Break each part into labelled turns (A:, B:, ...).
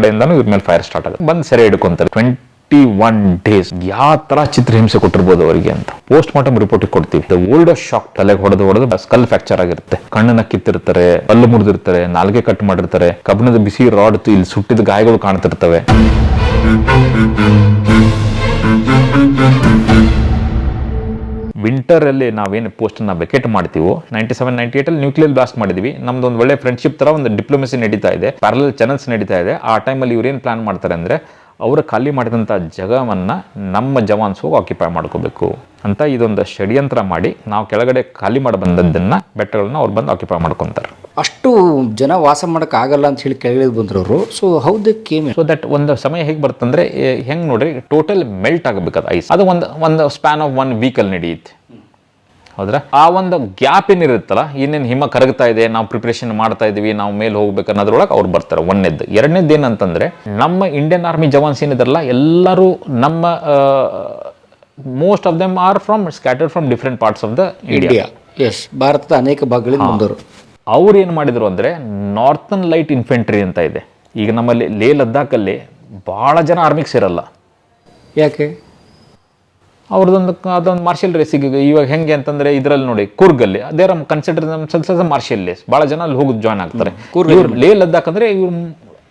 A: ಕಡೆಯಿಂದನೂ ಇವ್ರ ಮೇಲೆ ಫೈರ್ ಸ್ಟಾರ್ಟ್ ಆಗುತ್ತೆ. ಬಂದು ಸೆರೆ ಹಿಡ್ಕೊಂತಾರೆ. ಟ್ವೆಂಟಿ ಒನ್ ಡೇಸ್ ಯಾವ ತರ ಚಿತ್ರಹಿಂಸೆ ಕೊಟ್ಟಿರ್ಬೋದು ಅವರಿಗೆ ಅಂತ. ಪೋಸ್ಟ್ ಮಾರ್ಟಮ್ ರಿಪೋರ್ಟ್ ಕೊಡ್ತೀವಿ ಓಲ್ಡ್ ಶಾಕ್ ತಲೆಗೆ ಹೊಡೆದು ಹೊಡೆದು ಸ್ಕಲ್ ಫ್ರಾಕ್ಚರ್ ಆಗಿರುತ್ತೆ. ಕಣ್ಣನ್ನ ಕಿತ್ತಿರ್ತಾರೆ ಕಲ್ಲು ಮುರಿದಿರ್ತಾರೆ, ನಾಲ್ಗೆ ಕಟ್ ಮಾಡಿರ್ತಾರೆ. ಕಬ್ಬಿಣದ ಬಿಸಿ ರಾಡ್ ಇಲ್ಲಿ ಸುಟ್ಟಿದ ಗಾಯಗಳು ಕಾಣ್ತಿರ್ತವೆ. ವಿಂಟರ್ ಅಲ್ಲಿ ನಾವೇನು ಪೋಸ್ಟನ್ನು ವೆಕೇಟ್ ಮಾಡ್ತೀವೋ ನೈಂಟಿ ಸೆವೆನ್ ನೈಂಟಿ ಏಟಲ್ಲಿ ನ್ಯೂಕ್ಲಿಯರ್ ಬ್ಲಾಸ್ಟ್ ಮಾಡಿದ್ವಿ. ನಮ್ದು ಒಂದು ಒಳ್ಳೆ ಫ್ರೆಂಡ್ಶಿಪ್ ಥರ ಒಂದು ಡಿಪ್ಲೊಮೆಸಿ ನಡೀತಾ ಇದೆ. ಪ್ಯಾರಲಲ್ ಚಾನಲ್ಸ್ ನಡೀತಾ ಇದೆ. ಆ ಟೈಮಲ್ಲಿ ಇವ್ರು ಏನು ಪ್ಲಾನ್ ಮಾಡ್ತಾರೆ ಅಂದರೆ, ಅವರು ಖಾಲಿ ಮಾಡಿದಂಥ ಜಾಗವನ್ನು ನಮ್ಮ ಜವಾನ್ಸ್ ಹೋಗಿ ಆಕ್ಯುಪೈ ಮಾಡ್ಕೋಬೇಕು ಅಂತ ಇದೊಂದು ಷಡ್ಯಂತ್ರ ಮಾಡಿ, ನಾವು ಕೆಳಗಡೆ ಖಾಲಿ ಮಾಡಿ ಬಂದದ್ದನ್ನ ಬೆಟ್ಟಗಳನ್ನ ಅವ್ರು ಬಂದು ಆಕ್ಯುಪೈ ಮಾಡ್ಕೊಂತಾರೆ.
B: ಅಷ್ಟು ಜನ ವಾಸ ಮಾಡಕ್ ಆಗಲ್ಲ ಅಂತ ಹೇಳಿ ಕೇಳಿದ ಬಂದ್ರು ಅವರು ಸೊ ಹೌದು ಕೇಮ್
A: ಸೊ ದಟ್ ಒಂದು ಸಮಯ ಹೇಗೆ ಬರ್ತಂದ್ರೆ ಹೆಂಗೆ ನೋಡ್ರಿ ಟೋಟಲ್ ಮೆಲ್ಟ್ ಆಗಬೇಕು ಐಸ್ ಅದು ಒಂದು ಒಂದು ಸ್ಪ್ಯಾನ್ ಆಫ್ ಒನ್ ಅಲ್ಲಿ ನಡೆಯುತ್ತೆ. ಹೌದ್ರ? ಆ ಒಂದು ಗ್ಯಾಪ್ ಏನಿರುತ್ತಲ್ಲ ಏನೇನು ಹಿಮ ಕರಗ್ತಾ ಇದೆ ನಾವು ಪ್ರಿಪ್ರೇಷನ್ ಮಾಡ್ತಾ ಇದೀವಿ ನಾವು ಮೇಲೆ ಹೋಗ್ಬೇಕು ಅನ್ನೋದ್ರೊಳಗೆ ಅವ್ರು ಬರ್ತಾರೆ ಒಂದನೇದ್ದು ಎರಡನೇದ್ದು ಏನಂತಂದ್ರೆ ನಮ್ಮ ಇಂಡಿಯನ್ ಆರ್ಮಿ ಜವಾನ್ಸ್ ಏನಿದಾರಲ್ಲ ಎಲ್ಲರೂ ನಮ್ಮ most of them are from scattered from different parts of the India
B: as ಭಾರತದ ಅನೇಕ ಭಾಗಗಳಿಂದ ಬಂದವರು.
A: ಅವ್ರು ಏನು ಮಾಡಿದರು ಅಂದರೆ ನಾರ್ತನ್ ಲೈಟ್ ಇನ್ಫೆಂಟ್ರಿ ಅಂತ ಇದೆ. ಈಗ ನಮ್ಮಲ್ಲಿ ಲೇ ಲದ್ದಾಖಲ್ಲಿ ಭಾಳ ಜನ ಆರ್ಮಿಗೆ ಸೇರಲ್ಲ.
B: ಯಾಕೆ?
A: ಅವ್ರದ್ದೊಂದು ಅದೊಂದು ಮಾರ್ಷಲ್ ರೇಸಿಗೆ ಇವಾಗ ಹೆಂಗೆ ಅಂತಂದರೆ ಇದರಲ್ಲಿ ನೋಡಿ ಕೂರ್ಗಲ್ಲಿ there consider themselves martial race ಭಾಳ ಜನ ಅಲ್ಲಿ ಹೋಗಿ ಜಾಯ್ನ್ ಆಗ್ತಾರೆ. ಇವ್ರು ಲೇ ಲದ್ದಾಖ್ ಅಂದರೆ ಇವ್ರು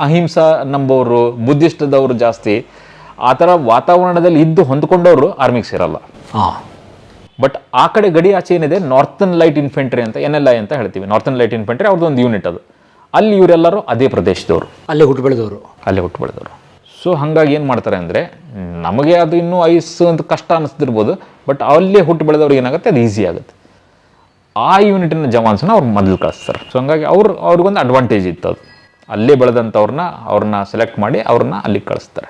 A: ಅಹಿಂಸಾ ನಂಬೋರು ಬುದ್ಧಿಸ್ಟದವರು ಜಾಸ್ತಿ. ಆ ಥರ ವಾತಾವರಣದಲ್ಲಿ ಇದ್ದು ಹೊಂದ್ಕೊಂಡವರು ಆರ್ಮಿಗೆ ಸೇರಲ್ಲ.
B: ಹಾಂ
A: ಬಟ್ ಆ ಕಡೆ ಗಡಿ ಆಚೆ ಏನಿದೆ? ನಾರ್ತನ್ ಲೈಟ್ ಇನ್ಫೆಂಟ್ರಿ ಅಂತ ಎನ್ ಎಲ್ ಐ ಅಂತ ಹೇಳ್ತೀವಿ. ನಾರ್ತನ್ ಲೈಟ್ ಇನ್ಫೆಂಟ್ರಿ ಅವ್ರದ್ದು ಒಂದು ಯೂನಿಟ್ ಅದು. ಅಲ್ಲಿ ಇವರೆಲ್ಲರೂ ಅದೇ ಪ್ರದೇಶದವರು.
B: ಅಲ್ಲೇ ಹುಟ್ಟು ಬೆಳೆದವರು.
A: ಅಲ್ಲೇ ಹುಟ್ಟು ಬೆಳೆದವರು. ಸೊ ಹಾಗಾಗಿ ಏನು ಮಾಡ್ತಾರೆ ಅಂದರೆ ನಮಗೆ ಅದು ಇನ್ನೂ ಐಸ್ ಅಂತ ಕಷ್ಟ ಅನ್ನಿಸ್ತಿರ್ಬೋದು ಬಟ್ ಅಲ್ಲೇ ಹುಟ್ಟು ಬೆಳೆದವ್ರಿಗೆ ಏನಾಗುತ್ತೆ? ಅದು ಈಸಿ ಆಗುತ್ತೆ. ಆ ಯೂನಿಟಿನ ಜವಾನ್ಸನ್ನ ಅವ್ರು ಮೊದಲು ಕಳಿಸ್ತಾರೆ. ಸೊ ಹಂಗಾಗಿ ಅವ್ರು ಅವ್ರಿಗೊಂದು ಅಡ್ವಾಂಟೇಜ್ ಇತ್ತು ಅದು. ಅಲ್ಲೇ ಬೆಳೆದಂಥವ್ರನ್ನ ಅವ್ರನ್ನ ಸೆಲೆಕ್ಟ್ ಮಾಡಿ ಅವ್ರನ್ನ ಅಲ್ಲಿಗೆ ಕಳಿಸ್ತಾರೆ.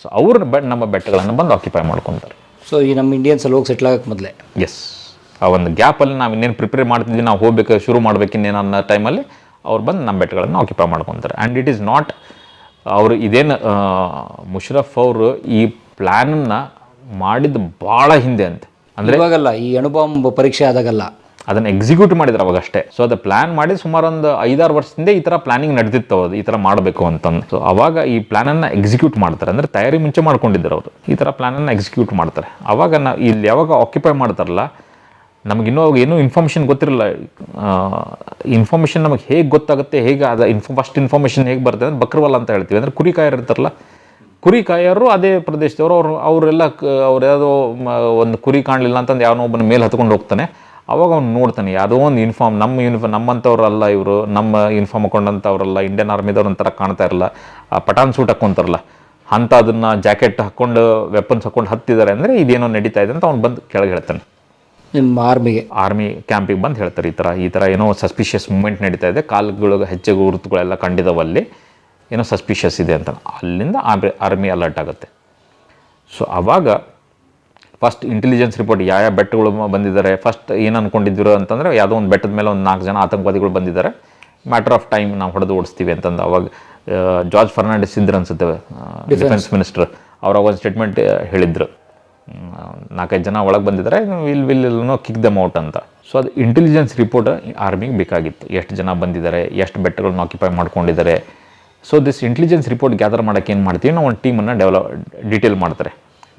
A: ಸೊ ಅವ್ರ ಬೆ ನಮ್ಮ ಬೆಟ್ಟಗಳನ್ನು ಬಂದು ಆಕ್ಯುಪೈ ಮಾಡ್ಕೊತಾರೆ.
B: ಸೊ ಈ ನಮ್ಮ ಇಂಡಿಯನ್ಸ್ ಅಲ್ಲಿ ಹೋಗಿ ಸೆಟ್ಲ್ ಆಗಕ್ಕೆ ಮೊದಲೇ.
A: ಎಸ್ ಆ ಒಂದು ಗ್ಯಾಪಲ್ಲಿ ನಾವು ಇನ್ನೇನು ಪ್ರಿಪೇರ್ ಮಾಡ್ತಿದ್ವಿ ನಾವು ಹೋಗ್ಬೇಕು ಶುರು ಮಾಡ್ಬೇಕು ಇನ್ನೇನು ಅನ್ನೋ ಟೈಮಲ್ಲಿ ಅವ್ರು ಬಂದು ನಮ್ಮ ಬೆಟ್ಟಗಳನ್ನು ಆಕ್ಯುಪೈ ಮಾಡ್ಕೊತಾರೆ. ಆ್ಯಂಡ್ ಇಟ್ ಈಸ್ ನಾಟ್ ಅವರು ಇದೇನು ಮುಷರಫ್ ಅವರು ಈ ಪ್ಲ್ಯಾನನ್ನು ಮಾಡಿದ್ದು ಭಾಳ ಹಿಂದೆ ಅಂತೆ. ಅಂದರೆ
B: ಇವಾಗಲ್ಲ ಈ ಅಣುಬಾಂಬ್ ಪರೀಕ್ಷೆ ಆದಾಗಲ್ಲ.
A: ಅದನ್ನು ಎಕ್ಸಿಕ್ಯೂಟ್ ಮಾಡಿದ್ರು ಅವಾಗಷ್ಟೇ ಸೊ ಅದು ಪ್ಲಾನ್ ಮಾಡಿ ಸುಮಾರು ಒಂದು ಐದಾರು ವರ್ಷದಿಂದ ಈ ಥರ ಪ್ಲಾನಿಂಗ್ ನಡೆದಿತ್ತು ಅದು ಈ ಥರ ಮಾಡಬೇಕು ಅಂತಂದು. ಸೊ ಅವಾಗ ಈ ಪ್ಲಾನನ್ನು ಎಕ್ಸಿಕ್ಯೂಟ್ ಮಾಡ್ತಾರೆ. ಅಂದರೆ ತಯಾರಿ ಮುಂಚೆ ಮಾಡ್ಕೊಂಡಿದ್ರು ಅವರು. ಈ ಥರ ಪ್ಲಾನನ್ನು ಎಕ್ಸಿಕ್ಯೂಟ್ ಮಾಡ್ತಾರೆ. ಅವಾಗ ನಾ, ಇಲ್ಲಿ ಯಾವಾಗ ಆಕ್ಯುಪೈ ಮಾಡ್ತಾರಲ್ಲ ನಮಗಿನ್ನೂ ಏನೂ ಇನ್ಫಾರ್ಮೇಷನ್ ಗೊತ್ತಿರಲ್ಲ. ಇನ್ಫಾರ್ಮೇಷನ್ ನಮಗೆ ಹೇಗೆ ಗೊತ್ತಾಗುತ್ತೆ, ಹೇಗೆ ಅದು ಇನ್ಫೋ ಫಸ್ಟ್ ಇನ್ಫಾರ್ಮೇಷನ್ ಹೇಗೆ ಬರ್ತದೆ ಅಂದ್ರೆ ಬಕ್ರವಲ್ಲ ಅಂತ ಹೇಳ್ತೀವಿ. ಅಂದರೆ ಕುರಿ ಕಾಯರ್ ಇರ್ತಾರಲ್ಲ ಕುರಿ ಕಾಯರು ಅದೇ ಪ್ರದೇಶದವರು, ಅವರು, ಅವರೆಲ್ಲ ಅವ್ರು ಯಾವುದೋ ಒಂದು ಕುರಿ ಕಾಣಲಿಲ್ಲ ಅಂತಂದು ಯಾವನೋ ಒಬ್ಬನ ಮೇಲೆ ಹತ್ಕೊಂಡು ಹೋಗ್ತಾನೆ. ಅವಾಗ ಅವ್ನು ನೋಡ್ತಾನೆ ಯಾವುದೋ ಒಂದು ಯೂನಿಫಾರ್ಮ್ ನಮ್ಮ ಯೂನಿಫಾರ್ಮ್ ನಮ್ಮಂಥವ್ರಲ್ಲ ಇವರು ನಮ್ಮ ಯೂನಿಫಾರ್ಮ್ ಹಾಕೊಂಡಂಥವ್ರಲ್ಲ ಇಂಡಿಯನ್ ಆರ್ಮಿದವ್ರು ಒಂಥರ ಕಾಣ್ತಾ ಇರಲ್ಲ ಆ ಪಠಾನ್ ಸೂಟ್ ಹಾಕ್ಕೊಂತಾರಲ್ಲ ಅಂತ ಅದನ್ನು ಜಾಕೆಟ್ ಹಾಕ್ಕೊಂಡು ವೆಪನ್ಸ್ ಹಾಕ್ಕೊಂಡು ಹತ್ತಿದ್ದಾರೆ ಅಂದರೆ ಇದೇನೋ ನಡೀತಾ ಇದೆ ಅಂತ ಅವ್ನು ಬಂದು ಕೆಳಗೆ ಹೇಳ್ತಾನೆ.
B: ನಿಮ್ಮ ಆರ್ಮಿಗೆ
A: ಆರ್ಮಿ ಕ್ಯಾಂಪಿಗೆ ಬಂದು ಹೇಳ್ತಾರೆ ಈ ಥರ ಈ ಥರ ಏನೋ ಸಸ್ಪಿಷಿಯಸ್ ಮೂಮೆಂಟ್ ನಡೀತಾ ಇದೆ ಕಾಲುಗಳು ಹೆಚ್ಚು ಗುರುತುಗಳೆಲ್ಲ ಕಂಡಿದವಲ್ಲಿ ಏನೋ ಸಸ್ಪಿಷಿಯಸ್ ಇದೆ ಅಂತ ಅಲ್ಲಿಂದ ಆರ್ಮಿ ಅಲರ್ಟ್ ಆಗುತ್ತೆ. ಸೊ ಆವಾಗ ಫಸ್ಟ್ ಇಂಟೆಲಿಜೆನ್ಸ್ ರಿಪೋರ್ಟ್ ಯಾವ ಯಾವ ಬೆಟ್ಟಗಳು ಬಂದಿದ್ದಾರೆ ಫಸ್ಟ್ ಏನು ಅನ್ಕೊಂಡಿದ್ರು ಅಂತಂದರೆ ಯಾವುದೋ ಒಂದು ಬೆಟ್ಟದ ಮೇಲೆ ಒಂದು ನಾಲ್ಕು ಜನ ಆತಂಕವಾದಿಗಳು ಬಂದಿದ್ದಾರೆ ಮ್ಯಾಟರ್ ಆಫ್ ಟೈಮ್ ನಾವು ಹೊಡೆದು ಓಡಿಸ್ತೀವಿ ಅಂತಂದು ಅವಾಗ ಜಾರ್ಜ್ ಫರ್ನಾಂಡಿಸ್ ಇದ್ರು ಅನ್ಸುತ್ತೆ ಡಿಫೆನ್ಸ್ ಮಿನಿಸ್ಟರ್ ಅವರ ಒಂದು ಸ್ಟೇಟ್ಮೆಂಟ್ ಹೇಳಿದ್ರು. ನಾಲ್ಕೈದು ಜನ ಒಳಗೆ ಬಂದಿದ್ದಾರೆ will will no kick them out ಅಂತ. ಸೊ ಅದು ಇಂಟೆಲಿಜೆನ್ಸ್ ರಿಪೋರ್ಟ್ ಆರ್ಮಿಗೆ ಬೇಕಾಗಿತ್ತು. ಎಷ್ಟು ಜನ ಬಂದಿದ್ದಾರೆ ಎಷ್ಟು ಬೆಟ್ಟಗಳನ್ನ ಆಕ್ಯುಪೈ ಮಾಡ್ಕೊಂಡಿದ್ದಾರೆ so this intelligence report gather ಮಾಡೋಕ್ಕೆ ಏನು ಮಾಡ್ತೀವಿ ನಾವು ಒಂದು ಟೀಮನ್ನು ಡೆವಲಪ್ ಡೀಟೇಲ್ ಮಾಡ್ತಾರೆ.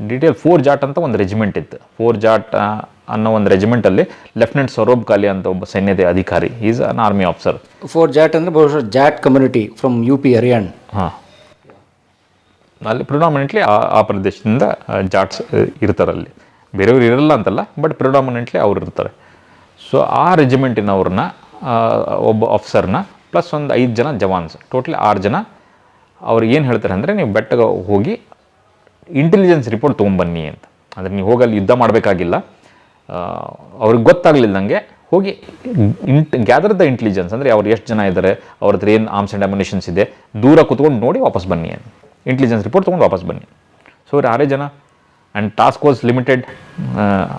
A: ಡೀಟೇಲ್ ಫೋರ್ ಜಾಟ್ ಅಂತ ಒಂದು ರೆಜಿಮೆಂಟ್ ಇತ್ತು. ಫೋರ್ ಜಾಟ್ ಅನ್ನೋ ಒಂದು ರೆಜಿಮೆಂಟಲ್ಲಿ ಲೆಫ್ಟಿನೆಂಟ್ ಸೌರಭ್ ಕಾಲಿ ಅಂತ ಒಬ್ಬ ಸೈನ್ಯದ ಅಧಿಕಾರಿ. Is an army officer
B: four Jat ಅಂದ್ರೆ ಬಹುಶಃ Jat community from U P Haryana
A: ಹಾಂ. ಅಲ್ಲಿ ಪ್ರಿಡಾಮಿನೆಂಟ್ಲಿ ಆ ಆ ಪ್ರದೇಶದಿಂದ ಜಾಟ್ಸ್ ಇರ್ತಾರಲ್ಲಿ ಬೇರೆಯವ್ರು ಇರಲ್ಲ ಅಂತಲ್ಲ ಬಟ್ ಪ್ರಿಡಾಮಿನೆಂಟ್ಲಿ ಅವ್ರು ಇರ್ತಾರೆ. ಸೊ ಆ ರೆಜಿಮೆಂಟಿನವ್ರನ್ನ ಒಬ್ಬ ಆಫೀಸರ್ನ ಪ್ಲಸ್ ಒಂದು ಐದು ಜನ ಜವಾನ್ಸ್. ಟೋಟಲಿ ಆರು ಜನ. ಅವ್ರು ಏನು ಹೇಳ್ತಾರೆ ಅಂದರೆ ನೀವು ಬೆಟ್ಟಗೆ ಹೋಗಿ ಇಂಟೆಲಿಜೆನ್ಸ್ ರಿಪೋರ್ಟ್ ತೊಗೊಂಬನ್ನಿ ಅಂತ. ಅಂದರೆ ನೀವು ಹೋಗಲ್ಲಿ ಯುದ್ಧ ಮಾಡಬೇಕಾಗಿಲ್ಲ. ಅವ್ರಿಗೆ ಗೊತ್ತಾಗಲಿಲ್ಲದಂಗೆ ಹೋಗಿ ಇಂಟ್ ಗ್ಯಾದರ್ ದ ಇಂಟೆಲಿಜೆನ್ಸ್ ಅಂದರೆ ಅವ್ರು ಎಷ್ಟು ಜನ ಇದ್ದಾರೆ ಅವ್ರ ಹತ್ರ ಏನು ಆರ್ಮ್ಸ್ ಆ್ಯಂಡ್ ಅಮ್ಯುನೇಷನ್ಸ್ ಇದೆ, ದೂರ ಕುತ್ಕೊಂಡು ನೋಡಿ ವಾಪಸ್ ಬನ್ನಿ ಅಂತ. ಇಂಟೆಲಿಜೆನ್ಸ್ ರಿಪೋರ್ಟ್ ತೊಗೊಂಡು ವಾಪಸ್ ಬನ್ನಿ. ಸೊ ಅವ್ರು ಯಾರೇ ಜನ ಆ್ಯಂಡ್ ಟಾಸ್ಕ್ ವಾಸ್ ಲಿಮಿಟೆಡ್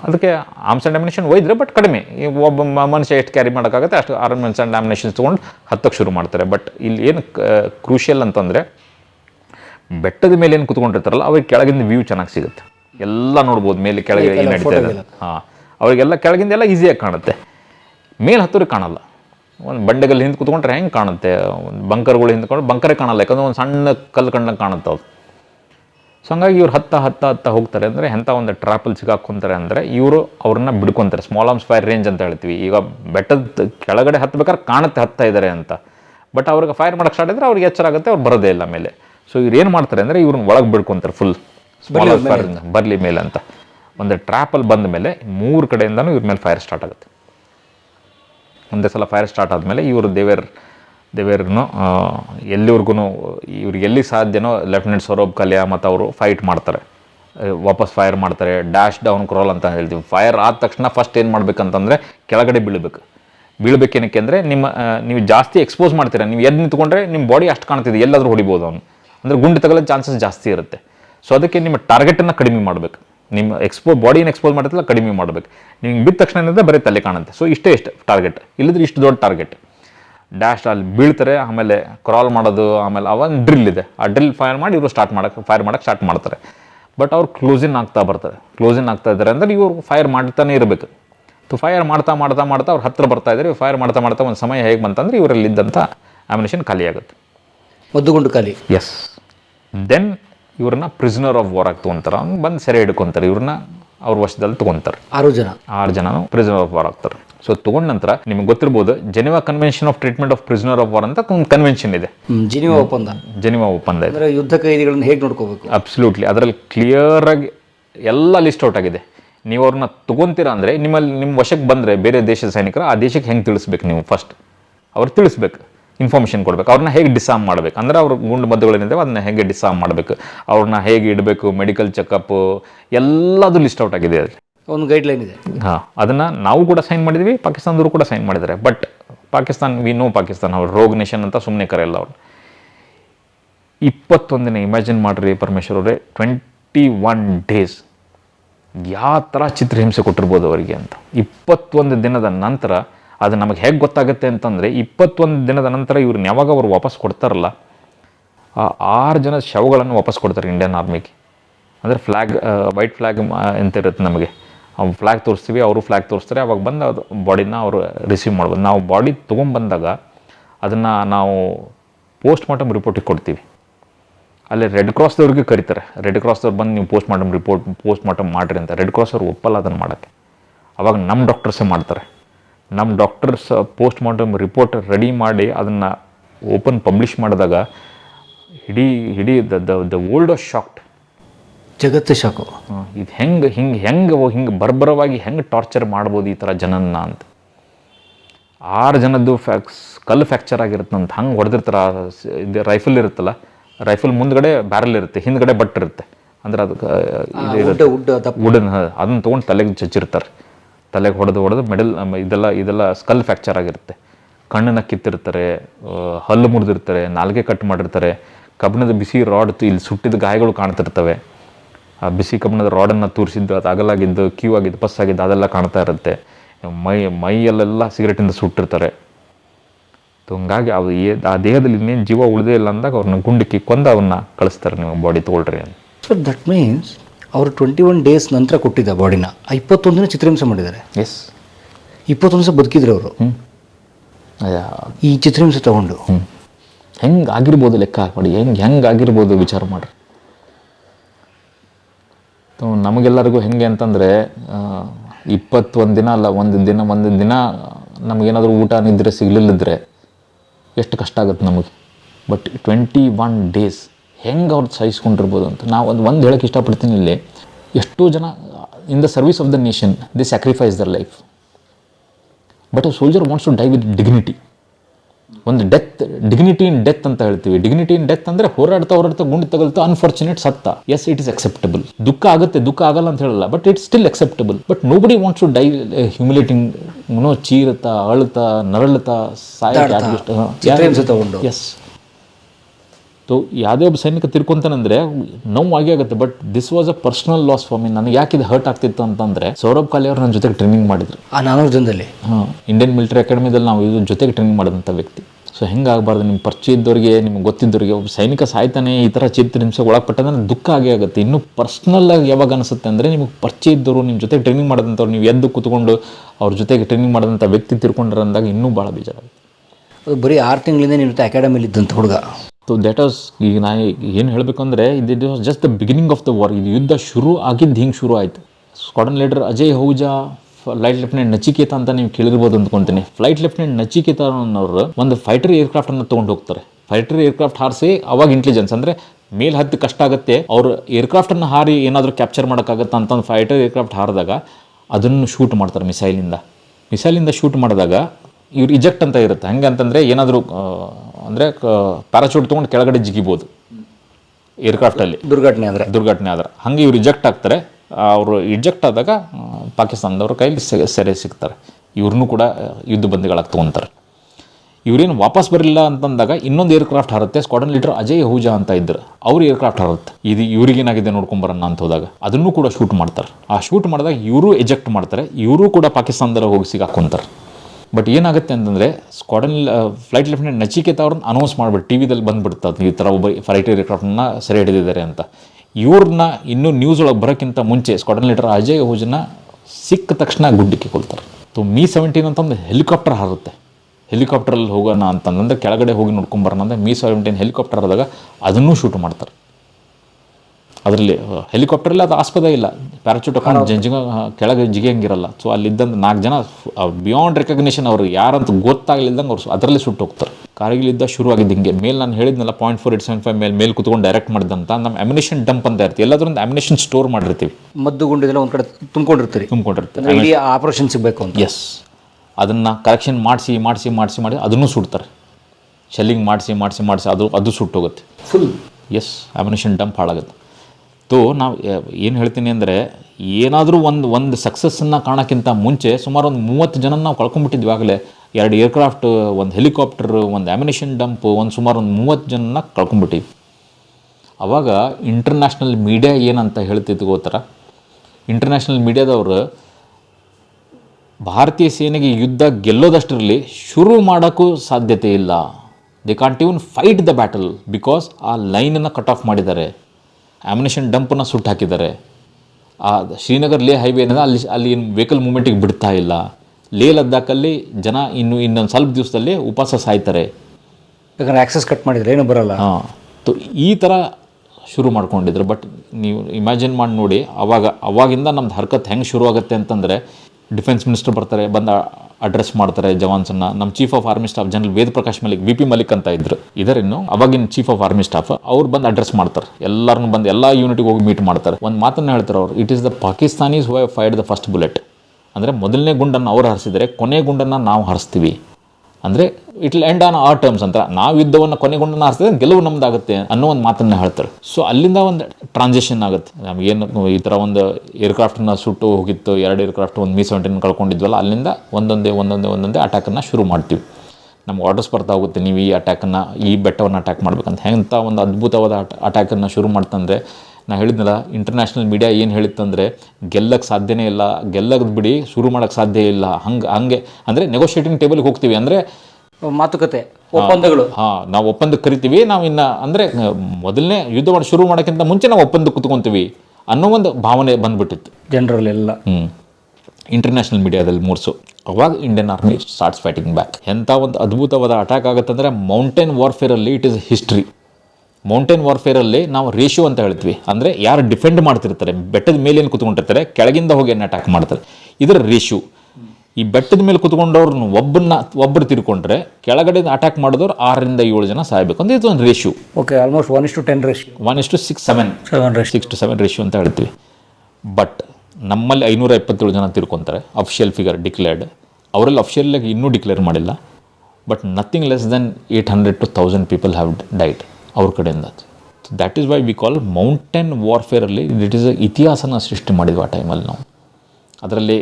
A: ಅದಕ್ಕೆ ಆರ್ಮ್ಸ್ ಆ್ಯಂಡ್ ಅಮ್ಯುನೇಷನ್ ಒಯ್ದ್ರೆ ಬಟ್ ಕಡಿಮೆ. ಒಬ್ಬ ಮನುಷ್ಯ ಎಷ್ಟು ಕ್ಯಾರಿ ಮಾಡೋಕ್ಕಾಗುತ್ತೆ ಅಷ್ಟು ಆರ್ಮ್ಸ್ ಆ್ಯಂಡ್ ಅಮ್ಯುನೇಷನ್ಸ್ ತೊಗೊಂಡು ಹತ್ತಕ್ಕೆ ಶುರು ಮಾಡ್ತಾರೆ. ಬಟ್ ಇಲ್ಲಿ ಏನು ಕ್ರೂಷಿಯಲ್ ಅಂತಂದರೆ ಬೆಟ್ಟದ ಮೇಲೆ ಏನು ಕುತ್ಕೊಂಡಿರ್ತಾರಲ್ಲ ಅವ್ರಿಗೆ ಕೆಳಗಿಂದ ವ್ಯೂ ಚೆನ್ನಾಗಿ ಸಿಗುತ್ತೆ. ಎಲ್ಲ ನೋಡ್ಬೋದು ಮೇಲೆ ಕೆಳಗೆ ಏನು ನಡೀತಾ ಇದೆ. ಹಾಂ ಅವರಿಗೆಲ್ಲ ಕೆಳಗಿಂದ ಎಲ್ಲ ಈಸಿಯಾಗಿ ಕಾಣುತ್ತೆ. ಮೇಲೆ ಹತ್ತೋರಿಗೆ ಕಾಣಲ್ಲ. ಒಂದು ಬಂಡೆಗಲ್ಲಿ ಹಿಂದೆ ಕುತ್ಕೊಂಡ್ರೆ ಹೆಂಗೆ ಕಾಣುತ್ತೆ? ಒಂದು ಬಂಕರ್ಗಳು ಹಿಂದ್ಕೊಂಡು ಬಂಕರೇ ಕಾಣಲ್ಲ ಯಾಕಂದ್ರೆ ಒಂದು ಸಣ್ಣ ಕಲ್ಲು ಕಂಡಂಗೆ ಕಾಣುತ್ತೆ ಅದು ಸೊ ಹಂಗಾಗಿ ಇವ್ರು ಹತ್ತ ಹತ್ತ ಹತ್ತ ಹೋಗ್ತಾರೆ ಅಂದರೆ ಎಂಥ ಒಂದು ಟ್ರಾಪಲ್ ಸಿಗಾಕೊಂತಾರೆ ಅಂದರೆ ಇವರು ಅವ್ರನ್ನ ಬಿಡ್ಕೊತಾರೆ. ಸ್ಮಾಲ್ ಆರ್ಮ್ಸ್ ಫೈರ್ ರೇಂಜ್ ಅಂತ ಹೇಳ್ತೀವಿ. ಈಗ ಬೆಟ್ಟದ ಕೆಳಗಡೆ ಹತ್ತಬೇಕಾದ್ರೆ ಕಾಣುತ್ತೆ ಹತ್ತಾ ಇದ್ದಾರೆ ಅಂತ. ಬಟ್ ಅವ್ರಿಗೆ ಫೈರ್ ಮಾಡೋಕ್ಕೆ ಸ್ಟಾರ್ಟ್ ಇದ್ರೆ ಅವ್ರಿಗೆ ಎಚ್ಚರ ಆಗುತ್ತೆ ಅವ್ರು ಬರೋದೇ ಇಲ್ಲ ಮೇಲೆ. ಸೊ ಇವ್ರು ಏನು ಮಾಡ್ತಾರೆ ಅಂದರೆ ಇವ್ರನ್ನ ಒಳಗೆ ಬಿಡ್ಕೊಂತಾರೆ ಫುಲ್ ಸ್ಮಾಲ್ ಬರ್ಲಿ ಮೇಲೆ ಅಂತ. ಒಂದು ಟ್ರ್ಯಾಪಲ್ಲಿ ಬಂದ ಮೇಲೆ ಮೂರು ಕಡೆಯಿಂದನೂ ಇವ್ರ ಮೇಲೆ ಫೈರ್ ಸ್ಟಾರ್ಟ್ ಆಗುತ್ತೆ. ಒಂದೇ ಸಲ ಫೈರ್ ಸ್ಟಾರ್ಟ್ ಆದಮೇಲೆ ಇವರು ದೇವೇರ್ ದೇವೇರ್ನು ಎಲ್ಲಿವರೆಗೂ ಇವ್ರಿಗೆ ಎಲ್ಲಿ ಸಾಧ್ಯನೋ ಲೆಫ್ಟಿನೆಂಟ್ ಸೌರಭ್ ಕಲ್ಯಾ ಮತ್ತು ಅವರು ಫೈಟ್ ಮಾಡ್ತಾರೆ. ವಾಪಸ್ ಫೈರ್ ಮಾಡ್ತಾರೆ ಡ್ಯಾಶ್ ಡೌನ್ ಕ್ರೋಲ್ ಅಂತ ಹೇಳ್ತೀವಿ. ಫೈರ್ ಆದ ತಕ್ಷಣ ಫಸ್ಟ್ ಏನು ಮಾಡ್ಬೇಕಂತಂದರೆ ಕೆಳಗಡೆ ಬೀಳಬೇಕು. ಬೀಳಬೇಕೇನಕ್ಕೆ ಅಂದರೆ ನಿಮ್ಮ ನೀವು ಜಾಸ್ತಿ ಎಕ್ಸ್ಪೋಸ್ ಮಾಡ್ತೀರಾ ನೀವು ಎದ್ದು ನಿಂತ್ಕೊಂಡ್ರೆ ನಿಮ್ಮ ಬಾಡಿ ಅಷ್ಟು ಕಾಣ್ತಿದೆ ಎಲ್ಲಾದರೂ ಹೊಡಿಬೋದು ಅವನು. ಅಂದರೆ ಗುಂಡು ತಗೊಳ್ಳೋ ಚಾನ್ಸಸ್ ಜಾಸ್ತಿ ಇರುತ್ತೆ. ಸೊ ಅದಕ್ಕೆ ನಿಮ್ಮ ಟಾರ್ಗೆಟನ್ನು ಕಡಿಮೆ ಮಾಡಬೇಕು. ನಿಮ್ಮ ಎಕ್ಸ್ಪೋ ಬಾಡಿನ ಎಕ್ಸ್ಪೋಸ್ ಮಾಡಿದ್ರೆ ಕಡಿಮೆ ಮಾಡಬೇಕು. ನಿಮ್ಗೆ ಬಿದ್ದ ತಕ್ಷಣ ಏನಿದೆ ಬರೀ ತಲೆ ಕಾಣುತ್ತೆ. ಸೊ ಇಷ್ಟೇ ಇಷ್ಟು ಟಾರ್ಗೆಟ್ ಇಲ್ಲದ್ರೆ ಇಷ್ಟು ದೊಡ್ಡ ಟಾರ್ಗೆಟ್ ಡ್ಯಾಶ್ ಅಲ್ಲಿ ಬೀಳ್ತಾರೆ ಆಮೇಲೆ ಕ್ರಾಲ್ ಮಾಡೋದು ಆಮೇಲೆ ಅವನ್ ಡ್ರಿಲ್ ಇದೆ. ಆ ಡ್ರಿಲ್ ಫೈರ್ ಮಾಡಿ ಇವರು ಸ್ಟಾರ್ಟ್ ಮಾಡಕ್ಕೆ ಫೈರ್ ಮಾಡಕ್ಕೆ ಸ್ಟಾರ್ಟ್ ಮಾಡ್ತಾರೆ. ಬಟ್ ಅವ್ರು ಕ್ಲೋಸಿನ್ ಆಗ್ತಾ ಬರ್ತಾರೆ. ಕ್ಲೋಸಿನ್ ಆಗ್ತಾ ಇದ್ದಾರೆ ಅಂದರೆ ಇವರು ಫೈರ್ ಮಾಡ್ತಾನೆ ಇರಬೇಕು. ಸೊ ಫೈರ್ ಮಾಡ್ತಾ ಮಾಡ್ತಾ ಮಾಡ್ತಾ ಅವ್ರು ಹತ್ತಿರ ಬರ್ತಾ ಇದ್ದಾರೆ. ಫೈರ್ ಮಾಡ್ತಾ ಮಾಡ್ತಾ ಒಂದು ಸಮಯ ಹೇಗೆ ಬಂತಂದ್ರೆ ಇವರಲ್ಲಿದ್ದಂಥ ಆಮಿನೇಷನ್ ಖಾಲಿ ಆಗುತ್ತೆ
B: ಮದ್ದುಗುಂಡು ಖಾಲಿ.
A: ಎಸ್ ದೆನ್ ಇವ್ರನ್ನ ಪ್ರಿಸ್ನರ್ ಆಫ್ ವಾರ್ ಆಗಿ ತೊಗೊಂತಾರೆ ಅವ್ನು ಬಂದು ಸೆರೆ ಹಿಡ್ಕೊಂತಾರೆ. ಇವ್ರನ್ನ ಅವ್ರ ವಶದಲ್ಲಿ ತೊಗೊಂತಾರೆ.
B: ಆರು ಜನ.
A: ಆರು ಜನನು ಪ್ರಿಸನರ್ ಆಫ್ ವಾರ್ ಆಗ್ತಾರೆ. ಸೊ ತಗೊಂಡ ನಂತರ ನಿಮ್ಗೆ ಗೊತ್ತಿರ್ಬೋದು Geneva convention of treatment of prisoner of war ಅಂತ ಒಂದು ಕನ್ವೆನ್ಷನ್ ಇದೆ.
B: ಜಿನಿವಾ ಒಪ್ಪಂದ.
A: ಜೆನಿವಾ ಒಪ್ಪಂದ ಇದೆ.
B: ಯುದ್ಧ ಕೈದಿಗಳನ್ನ ಹೇಗೆ ನೋಡ್ಕೋಬೇಕು?
A: ಅಬ್ಸಲ್ಯೂಟ್ಲಿ ಅದರಲ್ಲಿ ಕ್ಲಿಯರ್ ಆಗಿ ಎಲ್ಲ ಲಿಸ್ಟ್ ಔಟ್ ಆಗಿದೆ. ನೀವು ಅವ್ರನ್ನ ತಗೊಂತೀರಾ ಅಂದರೆ ನಿಮ್ಮಲ್ಲಿ ನಿಮ್ಮ ವಶಕ್ಕೆ ಬಂದರೆ ಬೇರೆ ದೇಶದ ಸೈನಿಕರು ಆ ದೇಶಕ್ಕೆ ಹೆಂಗೆ ತಿಳಿಸ್ಬೇಕು ನೀವು ಫಸ್ಟ್ ಅವ್ರು ತಿಳಿಸ್ಬೇಕು. ಇನ್ಫಾರ್ಮೇಷನ್ ಕೊಡಬೇಕು. ಅವ್ರನ್ನ ಹೇಗೆ ಡಿಸಾಮ್ ಮಾಡಬೇಕು? ಅಂದರೆ ಅವ್ರ ಗುಂಡು ಮದ್ದುಗಳೇನಿದ್ದಾವೆ ಅದನ್ನ ಹೇಗೆ ಡಿಸಾಮ್ ಮಾಡಬೇಕು? ಅವ್ರನ್ನ ಹೇಗೆ ಇಡಬೇಕು? ಮೆಡಿಕಲ್ ಚೆಕಪ್ಪು ಎಲ್ಲದು ಲಿಸ್ಟ್ ಔಟ್ ಆಗಿದೆ ಅಲ್ಲಿ.
B: ಒಂದು ಗೈಡ್ ಲೈನ್ ಇದೆ.
A: ಹಾಂ ಅದನ್ನು ನಾವು ಕೂಡ ಸೈನ್ ಮಾಡಿದ್ವಿ ಪಾಕಿಸ್ತಾನದವರು ಕೂಡ ಸೈನ್ ಮಾಡಿದ್ದಾರೆ. But Pakistan we know Pakistan ಅವ್ರು ರೋಗ್ ನೇಷನ್ ಅಂತ ಸುಮ್ಮನೆ ಕರೆಯಲ್ಲ ಅವ್ರು. ಇಪ್ಪತ್ತೊಂದನೇ ಇಮ್ಯಾಜಿನ್ ಮಾಡಿರಿ ಪರಮೇಶ್ವರ್ ಅವರೇ ಟ್ವೆಂಟಿ ಒನ್ ಡೇಸ್ ಯಾವ ಥರ ಚಿತ್ರಹಿಂಸೆ ಕೊಟ್ಟಿರ್ಬೋದು ಅವರಿಗೆ ಅಂತ. ಇಪ್ಪತ್ತೊಂದು ದಿನದ ನಂತರ ಅದು ನಮಗೆ ಹೇಗೆ ಗೊತ್ತಾಗುತ್ತೆ ಅಂತಂದರೆ ಇಪ್ಪತ್ತೊಂದು ದಿನದ ನಂತರ ಇವ್ರನ್ನ ಯಾವಾಗ ಅವ್ರು ವಾಪಸ್ ಕೊಡ್ತಾರಲ್ಲ, ಆ ಆರು ಜನ ಶವಗಳನ್ನು ವಾಪಸ್ ಕೊಡ್ತಾರೆ ಇಂಡಿಯನ್ ಆರ್ಮಿಗೆ ಅಂದರೆ ಫ್ಲ್ಯಾಗ್ ವೈಟ್ ಫ್ಲ್ಯಾಗ್ ಅಂತ ಇರುತ್ತೆ ನಮಗೆ? ಫ್ಲ್ಯಾಗ್ ತೋರಿಸ್ತೀವಿ, ಅವರು ಫ್ಲ್ಯಾಗ್ ತೋರಿಸ್ತಾರೆ, ಅವಾಗ ಬಂದು ಅದು ಬಾಡಿನ ಅವರು ರಿಸೀವ್ ಮಾಡ್ಬೋದು. ನಾವು ಬಾಡಿ ತೊಗೊಂಬಂದಾಗ ಅದನ್ನು ನಾವು ಪೋಸ್ಟ್ ಮಾರ್ಟಮ್ ರಿಪೋರ್ಟಿಗೆ ಕೊಡ್ತೀವಿ. ಅಲ್ಲಿ ರೆಡ್ ಕ್ರಾಸ್ದವ್ರಿಗೆ ಕರೀತಾರೆ. ರೆಡ್ ಕ್ರಾಸ್ದವ್ರು ಬಂದು ನೀವು post mortem report post mortem ಮಾಡಿರಿ ಅಂತ. ರೆಡ್ ಕ್ರಾಸ್ ಅವ್ರು ಒಪ್ಪಲ್ಲ ಅದನ್ನು ಮಾಡೋಕ್ಕೆ. ಅವಾಗ ನಮ್ಮ ಡಾಕ್ಟರ್ಸೇ ಮಾಡ್ತಾರೆ. ನಮ್ಮ doctors post mortem report ready ಮಾಡಿ ಅದನ್ನು ಓಪನ್ ಪಬ್ಲಿಷ್ ಮಾಡಿದಾಗ ಇಡೀ ಇಡೀ the the the world of shocked
B: ಜಗತ್ತು ಶಾಕು.
A: ಇದು ಹೆಂಗೆ ಹಿಂಗೆ ಹೆಂಗೆ ಹಿಂಗೆ ಬರ್ಬರವಾಗಿ ಹೆಂಗೆ ಟಾರ್ಚರ್ ಮಾಡ್ಬೋದು ಈ ಥರ ಜನನ್ನ ಅಂತ. ಆರು ಜನದ್ದು ಫ್ಯಾಕ್ಸ್ ಕಲ್ಲು ಫ್ರ್ಯಾಕ್ಚರ್ ಆಗಿರುತ್ತಂತ ಹಂಗೆ ಹೊಡೆದಿರ್ತಾರೆ ಇದು ರೈಫಲ್ ಇರುತ್ತಲ್ಲ ರೈಫಲ್ ಮುಂದ್ಗಡೆ ಬ್ಯಾರಲ್ ಇರುತ್ತೆ ಹಿಂದ್ಗಡೆ ಬಟ್ ಇರುತ್ತೆ. ಅಂದ್ರೆ ಅದಕ್ಕೆ ಇದು
B: ಉಡ್ಡ
A: ಅದನ್ನ ತೊಗೊಂಡು ತಲೆಗೆ ಚಚ್ಚಿರ್ತಾರೆ ತಲೆಗೆ ಹೊಡೆದು ಹೊಡೆದು ಮೆಡಲ್ ಇದೆಲ್ಲ ಇದೆಲ್ಲ ಸ್ಕಲ್ ಫ್ಯಾಕ್ಚರ್ ಆಗಿರುತ್ತೆ. ಕಣ್ಣನ್ನು ಕಿತ್ತಿರ್ತಾರೆ ಹಲ್ಲು ಮುರಿದಿರ್ತಾರೆ, ನಾಲ್ಗೆ ಕಟ್ ಮಾಡಿರ್ತಾರೆ. ಕಬ್ಬಿಣದ ಬಿಸಿ ರಾಡ್ ಇಲ್ಲಿ ಸುಟ್ಟಿದ ಗಾಯಗಳು ಕಾಣ್ತಿರ್ತವೆ. ಆ ಬಿಸಿ ಕಬ್ಬಿಣದ ರಾಡನ್ನು ತೂರಿಸಿದ್ದು, ಅದು ಅಗಲಾಗಿದ್ದು ಕ್ಯೂ ಆಗಿದ್ದು ಪಸ್ ಆಗಿದ್ದು, ಅದೆಲ್ಲ ಕಾಣ್ತಾ ಇರುತ್ತೆ. ಮೈ, ಮೈಯಲ್ಲೆಲ್ಲ ಸಿಗರೇಟಿಂದ ಸುಟ್ಟಿರ್ತಾರೆ. ಸೊ ಹಂಗಾಗಿ ಅವ್ರು ಏ- ಆ ದೇಹದಲ್ಲಿ ಇನ್ನೇನು ಜೀವ ಉಳಿದೇ ಇಲ್ಲ ಅಂದಾಗ ಅವ್ರನ್ನ ಗುಂಡಿಕ್ಕಿ ಕೊಂದು ಅವನ್ನ ಕಳಿಸ್ತಾರೆ ನೀವು ಬಾಡಿ ತೊಗೊಳ್ರಿ ಅಂತ.
B: ಸೊ ದಟ್ ಮೀನ್ಸ್ ಅವರು ಟ್ವೆಂಟಿ ಒನ್ ಡೇಸ್ ನಂತರ ಕೊಟ್ಟಿದ್ದ ಬಾಡಿನ ಆ ಇಪ್ಪತ್ತೊಂದು ದಿನ ಚಿತ್ರಹಿಂಸೆ ಮಾಡಿದ್ದಾರೆ.
A: ಎಸ್
B: ಇಪ್ಪತ್ತೊಂದು ದಿವಸ ಬದುಕಿದ್ರು ಅವರು.
A: ಹ್ಞೂ
B: ಈ ಚಿತ್ರಹಿಂಸೆ ತಗೊಂಡು.
A: ಹ್ಞೂ ಹೆಂಗೆ ಆಗಿರ್ಬೋದು ಲೆಕ್ಕ ಹಾಕ್ಬೇಡಿ. ಹೆಂಗೆ ಹೆಂಗೆ ಆಗಿರ್ಬೋದು ವಿಚಾರ ಮಾಡ್ರಿ. ನಮಗೆಲ್ಲರಿಗೂ ಹೆಂಗೆ ಅಂತಂದರೆ ಇಪ್ಪತ್ತೊಂದು ದಿನ ಅಲ್ಲ ಒಂದು ದಿನ ಒಂದು ದಿನ ನಮಗೇನಾದರೂ ಊಟ ನಿದ್ರೆ ಸಿಗಲಿಲ್ಲದ್ರೆ ಎಷ್ಟು ಕಷ್ಟ ಆಗುತ್ತೆ ನಮಗೆ. ಬಟ್ ಟ್ವೆಂಟಿ ಒನ್ ಡೇಸ್ ಹೆಂಗೆ ಅವ್ರು ಸಹಿಸ್ಕೊಂಡಿರ್ಬೋದು ಅಂತ ನಾವು ಒಂದು ಒಂದು ಹೇಳೋಕ್ಕೆ ಇಷ್ಟಪಡ್ತೀನಿ ಇಲ್ಲಿ. ಎಷ್ಟೋ ಜನ in the service of the nation the sacrifice their life but soldier wants to die with dignity ಒಂದು ಡೆತ್ ಡಿಗ್ನಿಟಿ ಇನ್ ಡೆತ್ ಅಂತ ಹೇಳ್ತೀವಿ. ಡಿಗ್ನಿಟಿ ಇನ್ ಡೆತ್ ಅಂದ್ರೆ ಹೋರಾಡ್ತಾ ಹೋರಾಡ್ತಾ ಗುಂಡು ತಗಲ್ತಾ ಅನ್ಫಾರ್ಚುನೇಟ್ ಸತ್ತ. ಎಸ್ ಇಟ್ ಇಸ್ ಅಕ್ಸೆಪ್ಟಬಲ್ ದುಃಖ ಆಗುತ್ತೆ ದುಃಖ ಆಗಲ್ಲ ಅಂತ ಹೇಳಲ್ಲ. But it's still acceptable but nobody wants to die humiliating no ಚೀರತಾ ಅಳುತ್ತಾ ನರಳುತ್ತಾ
B: ಸಾಯ್ತಾ.
A: ಎಸ್ ಸೊ ಯಾವುದೇ ಒಬ್ಬ ಸೈನಿಕ ತಿರ್ಕೊಂತಾನಂದ್ರೆ ನೋವು ಆಗೇ ಆಗುತ್ತೆ. But this was a personal loss for me ನನಗೆ ಯಾಕೆ ಇದು ಹರ್ಟ್ ಆಗ್ತಿತ್ತು ಅಂತಂದರೆ ಸೌರಭ್ ಕಾಲಿ ಅವರು ನನ್ನ ಜೊತೆಗೆ ಟ್ರೈನಿಂಗ್ ಮಾಡಿದ್ರು.
B: ಆ ನಾನೂರು ಜನದಲ್ಲಿ
A: ಹಾಂ ಇಂಡಿಯನ್ ಮಿಲಿಟರಿ ಅಕಾಡೆಮಿದಲ್ಲಿ ನಾವು ಇದು ಜೊತೆಗೆ ಟ್ರೈನಿಂಗ್ ಮಾಡಿದಂಥ ವ್ಯಕ್ತಿ. ಸೊ ಹೆಂಗಾಗಬಾರ್ದು? ನಿಮ್ಮ ಪರಿಚಯ ಇದ್ದವ್ರಿಗೆ ನಿಮ್ಗೆ ಗೊತ್ತಿದ್ದವ್ರಿಗೆ ಒಬ್ಬ ಸೈನಿಕ ಸಾಯ್ತಾನೆ ಈ ಥರ ಚಿತ್ರ ಹಿಂಸೆಗೆ ಒಳಪಟ್ಟಂದ್ರೆ ದುಃಖ ಆಗೇ ಆಗುತ್ತೆ. ಇನ್ನು ಪರ್ಸ್ನಲ್ ಆಗಿ ಯಾವಾಗ ಅನಿಸುತ್ತೆ ಅಂದರೆ ನಿಮಗೆ ಪರಿಚಯ ಇದ್ದವರು ನಿಮ್ಮ ಜೊತೆ ಟ್ರೈನಿಂಗ್ ಮಾಡಿದಂಥವ್ರು ನೀವು ಎದ್ದು ಕೂತ್ಕೊಂಡು ಅವ್ರ ಜೊತೆಗೆ ಟ್ರೈನಿಂಗ್ ಮಾಡಿದಂಥ ವ್ಯಕ್ತಿ ತಿರ್ಕೊಂಡ್ರೆ ಅಂದಾಗ ಇನ್ನೂ ಭಾಳ ಬೇಜಾರಾಗುತ್ತೆ.
B: ಅದು ಬರೀ ಆರು ತಿಂಗಳಿಂದ ನಿಮ್ಮ ಅಕಾಡೆಮಿಲಿ ಇದ್ದಂಥ ಹುಡುಗ.
A: ಸೊ ದಟ್ ವಾಸ್ ಈಗ ನಾ ಏನು ಹೇಳಬೇಕಂದ್ರೆ ಇದು was just the beginning of the war ಇದು ಯುದ್ಧ ಶುರು ಆಗಿದ್ದು ಹಿಂಗೆ ಶುರು ಆಯಿತು. Squadron leader Ajay Ahuja flight lieutenant Nachiketa ಅಂತ ನೀವು ಕೇಳಿರ್ಬೋದು ಅಂದ್ಕೊತೀನಿ. ಫ್ಲೈಟ್ ಲೆಫ್ಟಿನೆಂಟ್ ನಚಿಕೇತ ಅನ್ನೋರು ಒಂದು ಫೈಟರ್ ಏರ್ಕ್ರಾಫ್ಟನ್ನು ತೊಗೊಂಡು ಹೋಗ್ತಾರೆ. ಫೈಟರ್ ಏರ್ಕ್ರಾಫ್ಟ್ ಹಾರಿಸಿ ಅವಾಗ ಇಂಟೆಲಿಜೆನ್ಸ್ ಅಂದರೆ ಮೇಲೆ ಹತ್ತು ಕಷ್ಟ ಆಗುತ್ತೆ, ಅವ್ರು ಏರ್ಕ್ರಾಫ್ಟನ್ನು ಹಾರಿ ಏನಾದರೂ ಕ್ಯಾಪ್ಚರ್ ಮಾಡೋಕ್ಕಾಗತ್ತಾ ಅಂತ ಒಂದು ಫೈಟರ್ ಏರ್ಕ್ರಾಫ್ಟ್ ಹಾರಿದಾಗ ಅದನ್ನು ಶೂಟ್ ಮಾಡ್ತಾರೆ ಮಿಸೈಲಿಂದ ಮಿಸೈಲಿಂದ ಶೂಟ್ ಮಾಡಿದಾಗ ಇವ್ರು ಇಜೆಕ್ಟ್ ಅಂತ ಇರುತ್ತೆ. ಹೆಂಗೆ ಅಂತಂದರೆ ಏನಾದರೂ ಅಂದರೆ ಪ್ಯಾರಾಚೂಟ್ ತೊಗೊಂಡು ಕೆಳಗಡೆ ಜಿಗಿಬೋದು. ಏರ್ಕ್ರಾಫ್ಟಲ್ಲಿ
B: ದುರ್ಘಟನೆ ಆದರೆ.
A: ದುರ್ಘಟನೆ ಆದರೆ. ಹಾಗೆ ಇವ್ರು ರಿಜೆಕ್ಟ್ ಆಗ್ತಾರೆ. ಅವರು ರಿಜೆಕ್ಟ್ ಆದಾಗ ಪಾಕಿಸ್ತಾನದವರು ಕೈಲಿ ಸೆರೆ ಸಿಗ್ತಾರೆ. ಇವ್ರನ್ನೂ ಕೂಡ ಯುದ್ಧ ಬಂದಿಗಳಾಗಿ ತೊಗೊತಾರೆ. ಇವ್ರೇನು ವಾಪಸ್ ಬರಲಿಲ್ಲ ಅಂತಂದಾಗ ಇನ್ನೊಂದು ಏರ್ಕ್ರಾಫ್ಟ್ ಹಾರುತ್ತೆ ಸ್ಕ್ವಾಡನ್ ಲೀಡರ್ ಅಜಯ್ ಹೂಜಾ ಅಂತ ಇದ್ರು. ಅವ್ರ ಏರ್ಕ್ರಾಫ್ಟ್ ಹಾರುತ್ತೆ. ಇದು ಇವ್ರಿಗೇನಾಗಿದೆ ನೋಡ್ಕೊಂಬರೋಣ ಅಂತ ಹೋದಾಗ ಅದನ್ನು ಕೂಡ ಶೂಟ್ ಮಾಡ್ತಾರೆ. ಆ ಶೂಟ್ ಮಾಡಿದಾಗ ಇವರು ಎಜೆಕ್ಟ್ ಮಾಡ್ತಾರೆ. ಇವರು ಕೂಡ ಪಾಕಿಸ್ತಾನದಲ್ಲಿ ಹೋಗಿ ಸಿಗಾಕೊಂತಾರೆ ಬಟ್ ಏನಾಗುತ್ತೆ ಅಂತಂದರೆ ಸ್ಕ್ವಾಡನ್ ಫ್ಲೈಟ್ ಲೆಫ್ಟಿನೆಂಟ್ ನಚಿಕೇತ ಅವ್ರನ್ನ ಅನೌನ್ಸ್ ಮಾಡಿಬಿಟ್ಟು ಟಿ ವಿದಲ್ಲಿ ಬಂದುಬಿಡ್ತದೆ ಈ ಥರ ಒಬ್ಬ ಫ್ಲೈಟ್ ಏರ್ಕ್ರಾಫ್ಟನ್ನ ಸೆರೆ ಹಿಡಿದಿದ್ದಾರೆ ಅಂತ. ಇವ್ರನ್ನ ಇನ್ನೂ ನ್ಯೂಸ್ ಒಳಗೆ ಬರೋಕ್ಕಿಂತ ಮುಂಚೆ ಸ್ಕ್ವಾಡನ್ ಲೀಡರ್ ಅಜಯ್ ಹೋಜನ ಸಿಕ್ಕ ತಕ್ಷಣ ಗುಡ್ಡಿಕ್ಕೆ ಕೊಡ್ತಾರೆ ಸೊ ಮೀ ಸೆವೆಂಟೀನ್ ಅಂತಂದು ಹೆಲಿಕಾಪ್ಟರ್ ಹಾರುತ್ತೆ. ಹೆಲಿಕಾಪ್ಟ್ರಲ್ಲಿ ಹೋಗೋಣ ಅಂತಂದ್ರೆ, ಕೆಳಗಡೆ ಹೋಗಿ ನೋಡ್ಕೊಂಬರೋಣ ಅಂದರೆ ಮೀ ಸೆವೆಂಟೀನ್ ಹೆಲಿಕಾಪ್ಟರ್ ಆದಾಗ ಅದನ್ನೂ ಶೂಟ್ ಮಾಡ್ತಾರೆ. ಅದರಲ್ಲಿ ಹೆಲಿಕಾಪ್ಟರಲ್ಲಿ ಅದು ಆಸ್ಪದ ಇಲ್ಲ. ಪ್ಯಾರಾಚೂಟ್ ಹಾಕೊಂಡು ಜಂಜಿಗ ಕೆಳಗೆ ಜಿಗಿಯಂಗಿರಲ್ಲ. ಸೊ ಅಲ್ಲಿದ್ದಂಥ ನಾಲ್ಕು ಜನ ಬಿಯಾಂಡ್ ರೆಕಗ್ನಿಷನ್ ಅವರು ಯಾರಂತ ಗೊತ್ತಾಗಲಿದ್ದಂಗೆ ಅವ್ರು ಅದರಲ್ಲಿ ಸುಟ್ಟು ಹೋಗ್ತಾರೆ. ಕಾರ್ಗಿಲಿದ್ದ ಶುರು ಆಗಿದ್ದು ಹಿಂಗೆ. ಮೇಲೆ ನಾನು ಹೇಳಿದ್ನಲ್ಲ point four eight seven five ಮೇಲೆ ಮೇಲೆ ಕುತ್ಕೊಂಡು ಡೈರೆಕ್ಟ್ ಮಾಡಿದಂತ ನಮ್ಮ ಅಮಿನೇಷನ್ ಡಂಪ್ ಅಂತ ಇರ್ತೀವಿ. ಎಲ್ಲಾದ್ರೂ ಒಂದು ಅಮಿನೇಷನ್ ಸ್ಟೋರ್ ಮಾಡಿರ್ತೀವಿ.
B: ಮದ್ದು ಗುಂಡಿದೆಲ್ಲ ಒಂದು ಕಡೆ ತುಂಬ್ಕೊಂಡಿರ್ತೀರಿ.
A: ತುಂಬಿಕೊಂಡಿರ್ತೀವಿ.
B: ಆಪರೇಷನ್ ಸಿಗಬೇಕು ಅಂತ.
A: ಎಸ್ ಅದನ್ನು ಕರೆಕ್ಷನ್ ಮಾಡಿಸಿ ಮಾಡಿಸಿ ಮಾಡಿಸಿ ಮಾಡಿ ಅದನ್ನು ಸುಡ್ತಾರೆ. ಶೆಲ್ಲಿಂಗ್ ಮಾಡಿಸಿ ಮಾಡಿಸಿ ಮಾಡಿಸಿ ಅದು ಅದು ಸುಟ್ಟೋಗುತ್ತೆ
B: ಫುಲ್
A: ಎಸ್ ಅಮಿನೇಷನ್ ಡಂಪ್ ಹಾಳಾಗುತ್ತೆ. ತೋ ನಾವು ಏನು ಹೇಳ್ತೀನಿ ಅಂದರೆ ಏನಾದರೂ ಒಂದು ಒಂದು ಸಕ್ಸಸ್ಸನ್ನು ಕಾಣೋಕ್ಕಿಂತ ಮುಂಚೆ ಸುಮಾರು ಒಂದು ಮೂವತ್ತು ಜನ ನಾವು ಕಳ್ಕೊಂಬಿಟ್ಟಿದ್ವಿ ಆಗಲೇ. ಎರಡು ಏರ್ಕ್ರಾಫ್ಟ್ ಒಂದು ಹೆಲಿಕಾಪ್ಟರ್ ಒಂದು ಆ್ಯಮಿನೇಷನ್ ಡಂಪ್ ಒಂದು ಸುಮಾರು ಒಂದು ಮೂವತ್ತು ಜನನ ಕಳ್ಕೊಂಬಿಟ್ಟಿವಿ ಆವಾಗ ಇಂಟರ್ನ್ಯಾಷನಲ್ ಮೀಡಿಯಾ ಏನಂತ ಹೇಳ್ತಿದ್ದು ಗೊತ್ತರ? ಇಂಟರ್ನ್ಯಾಷನಲ್ ಮೀಡಿಯಾದವರು ಭಾರತೀಯ ಸೇನೆಗೆ ಯುದ್ಧ ಗೆಲ್ಲೋದಷ್ಟರಲ್ಲಿ ಶುರು ಮಾಡೋಕ್ಕೂ ಸಾಧ್ಯತೆ ಇಲ್ಲ. They can't even fight the battle because ಆ ಲೈನನ್ನು ಕಟ್ ಆಫ್ ಮಾಡಿದ್ದಾರೆ. ಆಮಿನೇಷನ್ ಡಂಪನ್ನ ಸುಟ್ಟು ಹಾಕಿದ್ದಾರೆ. ಆ ಶ್ರೀನಗರ್ ಲೇ ಹೈವೇ ಏನಿದೆ ಅಲ್ಲಿ ಅಲ್ಲಿ ಏನು ವೆಹಿಕಲ್ ಮೂಮೆಂಟಿಗೆ ಬಿಡ್ತಾ ಇಲ್ಲ. ಲೇ ಲದ್ದಾಖಲ್ಲಿ ಜನ ಇನ್ನು ಇನ್ನೊಂದು ಸ್ವಲ್ಪ ದಿವಸದಲ್ಲಿ ಉಪವಾಸ ಸಾಯ್ತಾರೆ.
B: ಯಾಕಂದರೆ ಆಕ್ಸೆಸ್ ಕಟ್ ಮಾಡಿದರೆ ಏನು ಬರಲ್ಲ.
A: ಹಾಂ ತೊ ಈ ಥರ ಶುರು ಮಾಡ್ಕೊಂಡಿದ್ರು. ಬಟ್ ನೀವು ಇಮ್ಯಾಜಿನ್ ಮಾಡಿ ನೋಡಿ ಅವಾಗ ಅವಾಗಿಂದ ನಮ್ದು ಹರ್ಕತ್ ಹೆಂಗೆ ಶುರು ಆಗುತ್ತೆ ಅಂತಂದರೆ ಡಿಫೆನ್ಸ್ ಮಿನಿಸ್ಟರ್ ಬರ್ತಾರೆ, ಬಂದ ಅಡ್ರೆಸ್ ಮಾಡ್ತಾರೆ ಜವಾನ್ಸನ್ನ. ನಮ್ಮ chief of army staff general Ved Prakash Malik V P Malik ಅಂತ ಇದ್ರು. ಇದರಿಂದ ಅವಾಗಿನ ಚೀಫ್ ಆಫ್ ಆರ್ಮಿ ಸ್ಟಾಫ್ ಅವ್ರು ಬಂದು ಅಡ್ರೆಸ್ ಮಾಡ್ತಾರೆ. ಎಲ್ಲರನ್ನು ಬಂದು ಎಲ್ಲ ಯೂನಿಟ್ಗೆ ಹೋಗಿ ಮೀಟ್ ಮಾಡ್ತಾರೆ. ಒಂದು ಮಾತನ್ನು ಹೇಳ್ತಾರೆ ಅವ್ರು it is the Pakistanis who fired the first bullet ಅಂದರೆ ಮೊದಲನೇ ಗುಂಡನ್ನು ಅವ್ರು ಹರಿಸಿದರೆ ಕೊನೆ ಗುಂಡನ್ನು ನಾವು ಹರಿಸ್ತೀವಿ. ಅಂದರೆ it end on our terms ಅಂತ. ನಾವು ಯುದ್ಧವನ್ನು ಕೊನೆಗೊಂಡು ಆರಿಸಿದ್ರೆ ಗೆಲುವು ನಮ್ದಾಗುತ್ತೆ ಅನ್ನೋ ಒಂದು ಮಾತನ್ನು ಹೇಳ್ತಾರೆ. ಸೊ ಅಲ್ಲಿಂದ ಒಂದು ಟ್ರಾನ್ಸಿಷನ್ ಆಗುತ್ತೆ. ನಮಗೇನು ಈ ಥರ ಒಂದು ಏರ್ಕ್ರಾಫ್ಟನ್ನ ಸುಟ್ಟು ಹೋಗಿತ್ತು, ಎರಡು ಏರ್ಕ್ರಾಫ್ಟ್ ಒಂದು ಮೀ ಸೆವೆಂಟೀನ್ ಕಳ್ಕೊಂಡಿದ್ವಲ್ಲ, ಅಲ್ಲಿಂದ ಒಂದೊಂದೇ ಒಂದೊಂದೇ ಒಂದೊಂದೇ ಅಟ್ಯಾಕನ್ನು ಶುರು ಮಾಡ್ತೀವಿ. ನಮ್ಗೆ ಆರ್ಡರ್ಸ್ ಬರ್ತಾ ಹೋಗುತ್ತೆ ನೀವು ಈ ಅಟ್ಯಾಕನ್ನು ಈ ಬೆಟ್ಟವನ್ನು ಅಟ್ಯಾಕ್ ಮಾಡ್ಬೇಕಂತ. ಹೆಂಥ ಒಂದು ಅದ್ಭುತವಾದ ಅಟ್ಯಾಕನ್ನು ಶುರು ಮಾಡ್ತಂದ್ರೆ ನಾ ಹೇಳಿದ್ನಲ್ಲ ಇಂಟರ್ನ್ಯಾಷನಲ್ ಮೀಡಿಯಾ ಏನು ಹೇಳಿತ್ತಂದರೆ ಗೆಲ್ಲಕ್ಕೆ ಸಾಧ್ಯನೇ ಇಲ್ಲ ಗೆಲ್ಲಕ್ಕೆ ಬಿಡಿ ಶುರು ಮಾಡೋಕ್ಕೆ ಸಾಧ್ಯ ಇಲ್ಲ ಹಂಗೆ ಹಂಗೆ. ಅಂದರೆ ನೆಗೋಷಿಯೇಟಿಂಗ್ ಟೇಬಲ್ಗೆ ಹೋಗ್ತೀವಿ ಅಂದರೆ
B: ಮಾತುಕತೆ ಒಪ್ಪಂದಗಳು.
A: ಹಾಂ ನಾವು ಒಪ್ಪಂದಕ್ಕೆ ಕರಿತೀವಿ ನಾವು ಇನ್ನು ಅಂದರೆ ಮೊದಲನೇ ಯುದ್ಧ ಮಾಡಿ ಶುರು ಮಾಡೋಕ್ಕಿಂತ ಮುಂಚೆ ನಾವು ಒಪ್ಪಂದಕ್ಕೆ ಕುತ್ಕೊತೀವಿ ಅನ್ನೋ ಒಂದು ಭಾವನೆ ಬಂದ್ಬಿಟ್ಟಿತ್ತು.
B: ಜನರಲ್ಲೆಲ್ಲ.
A: ಹ್ಞೂ ಇಂಟರ್ನ್ಯಾಷನಲ್ ಮೀಡಿಯಾದಲ್ಲಿ ಮೂರ್ಸು ಅವಾಗ Indian army starts fighting back ಎಂಥ ಒಂದು ಅದ್ಭುತವಾದ ಅಟ್ಯಾಕ್ ಆಗುತ್ತಂದರೆ ಮೌಂಟೇನ್ ವಾರ್ಫೇರಲ್ಲಿ ಇಟ್ ಇಸ್ ಹಿಸ್ಟ್ರಿ ಮೌಂಟೇನ್ ವಾರ್ಫೇರಲ್ಲಿ ನಾವು ರೇಷಿಯೋ ಅಂತ ಹೇಳ್ತೀವಿ. ಅಂದರೆ ಯಾರು ಡಿಫೆಂಡ್ ಮಾಡ್ತಿರ್ತಾರೆ ಬೆಟ್ಟದ ಮೇಲೆ ಏನು ಕುತ್ಕೊಂಡಿರ್ತಾರೆ ಕೆಳಗಿಂದ ಹೋಗಿ ಏನು ಅಟ್ಯಾಕ್ ಮಾಡ್ತಾರೆ. ಇದರ ರೇಷಿಯೋ ಈ ಬೆಟ್ಟದ ಮೇಲೆ ಕುತ್ಕೊಂಡವ್ರನ್ನ ಒಬ್ಬನ್ನ ಒಬ್ಬರು ತಿರ್ಕೊಂಡ್ರೆ ಕೆಳಗಡೆ ಅಟ್ಯಾಕ್ ಮಾಡಿದವ್ರು ಆರರಿಂದ ಏಳು ಜನ ಸಾಯಬೇಕು. ಅಂದ್ರೆ ಇದು ಒಂದು ರೇಷಿಯೋ
B: ಓಕೆ ಆಲ್ಮೋಸ್ಟ್ ಒನ್ ಇಷ್ಟು ಟೆನ್ ರೇಷಿಯೋ
A: ಒನ್ ಇಷ್ಟು six seven
B: seven
A: six to seven ratio ಅಂತ ಹೇಳ್ತೀವಿ. ಬಟ್ ನಮ್ಮಲ್ಲಿ ಐನೂರ ಎಪ್ಪತ್ತೇಳು ಜನ ತಿರ್ಕೊಂತಾರೆ ಅಫಿಷಿಯಲ್ ಫಿಗರ್ ಡಿಕ್ಲೇರ್ಡ್ ಅವರಲ್ಲಿ ಅಫಿಷಿಯಲಾಗಿ ಇನ್ನೂ ಡಿಕ್ಲೇರ್ ಮಾಡಿಲ್ಲ. But nothing less than eight hundred to thousand people have died ಅವ್ರ ಕಡೆಯಿಂದ. That is why we call mountain ವಾರ್ಫೇರಲ್ಲಿ it is ಇತಿಹಾಸನ ಸೃಷ್ಟಿ ಮಾಡಿದ್ವಿ ಆ ಟೈಮಲ್ಲಿ ನಾವು. ಅದರಲ್ಲಿ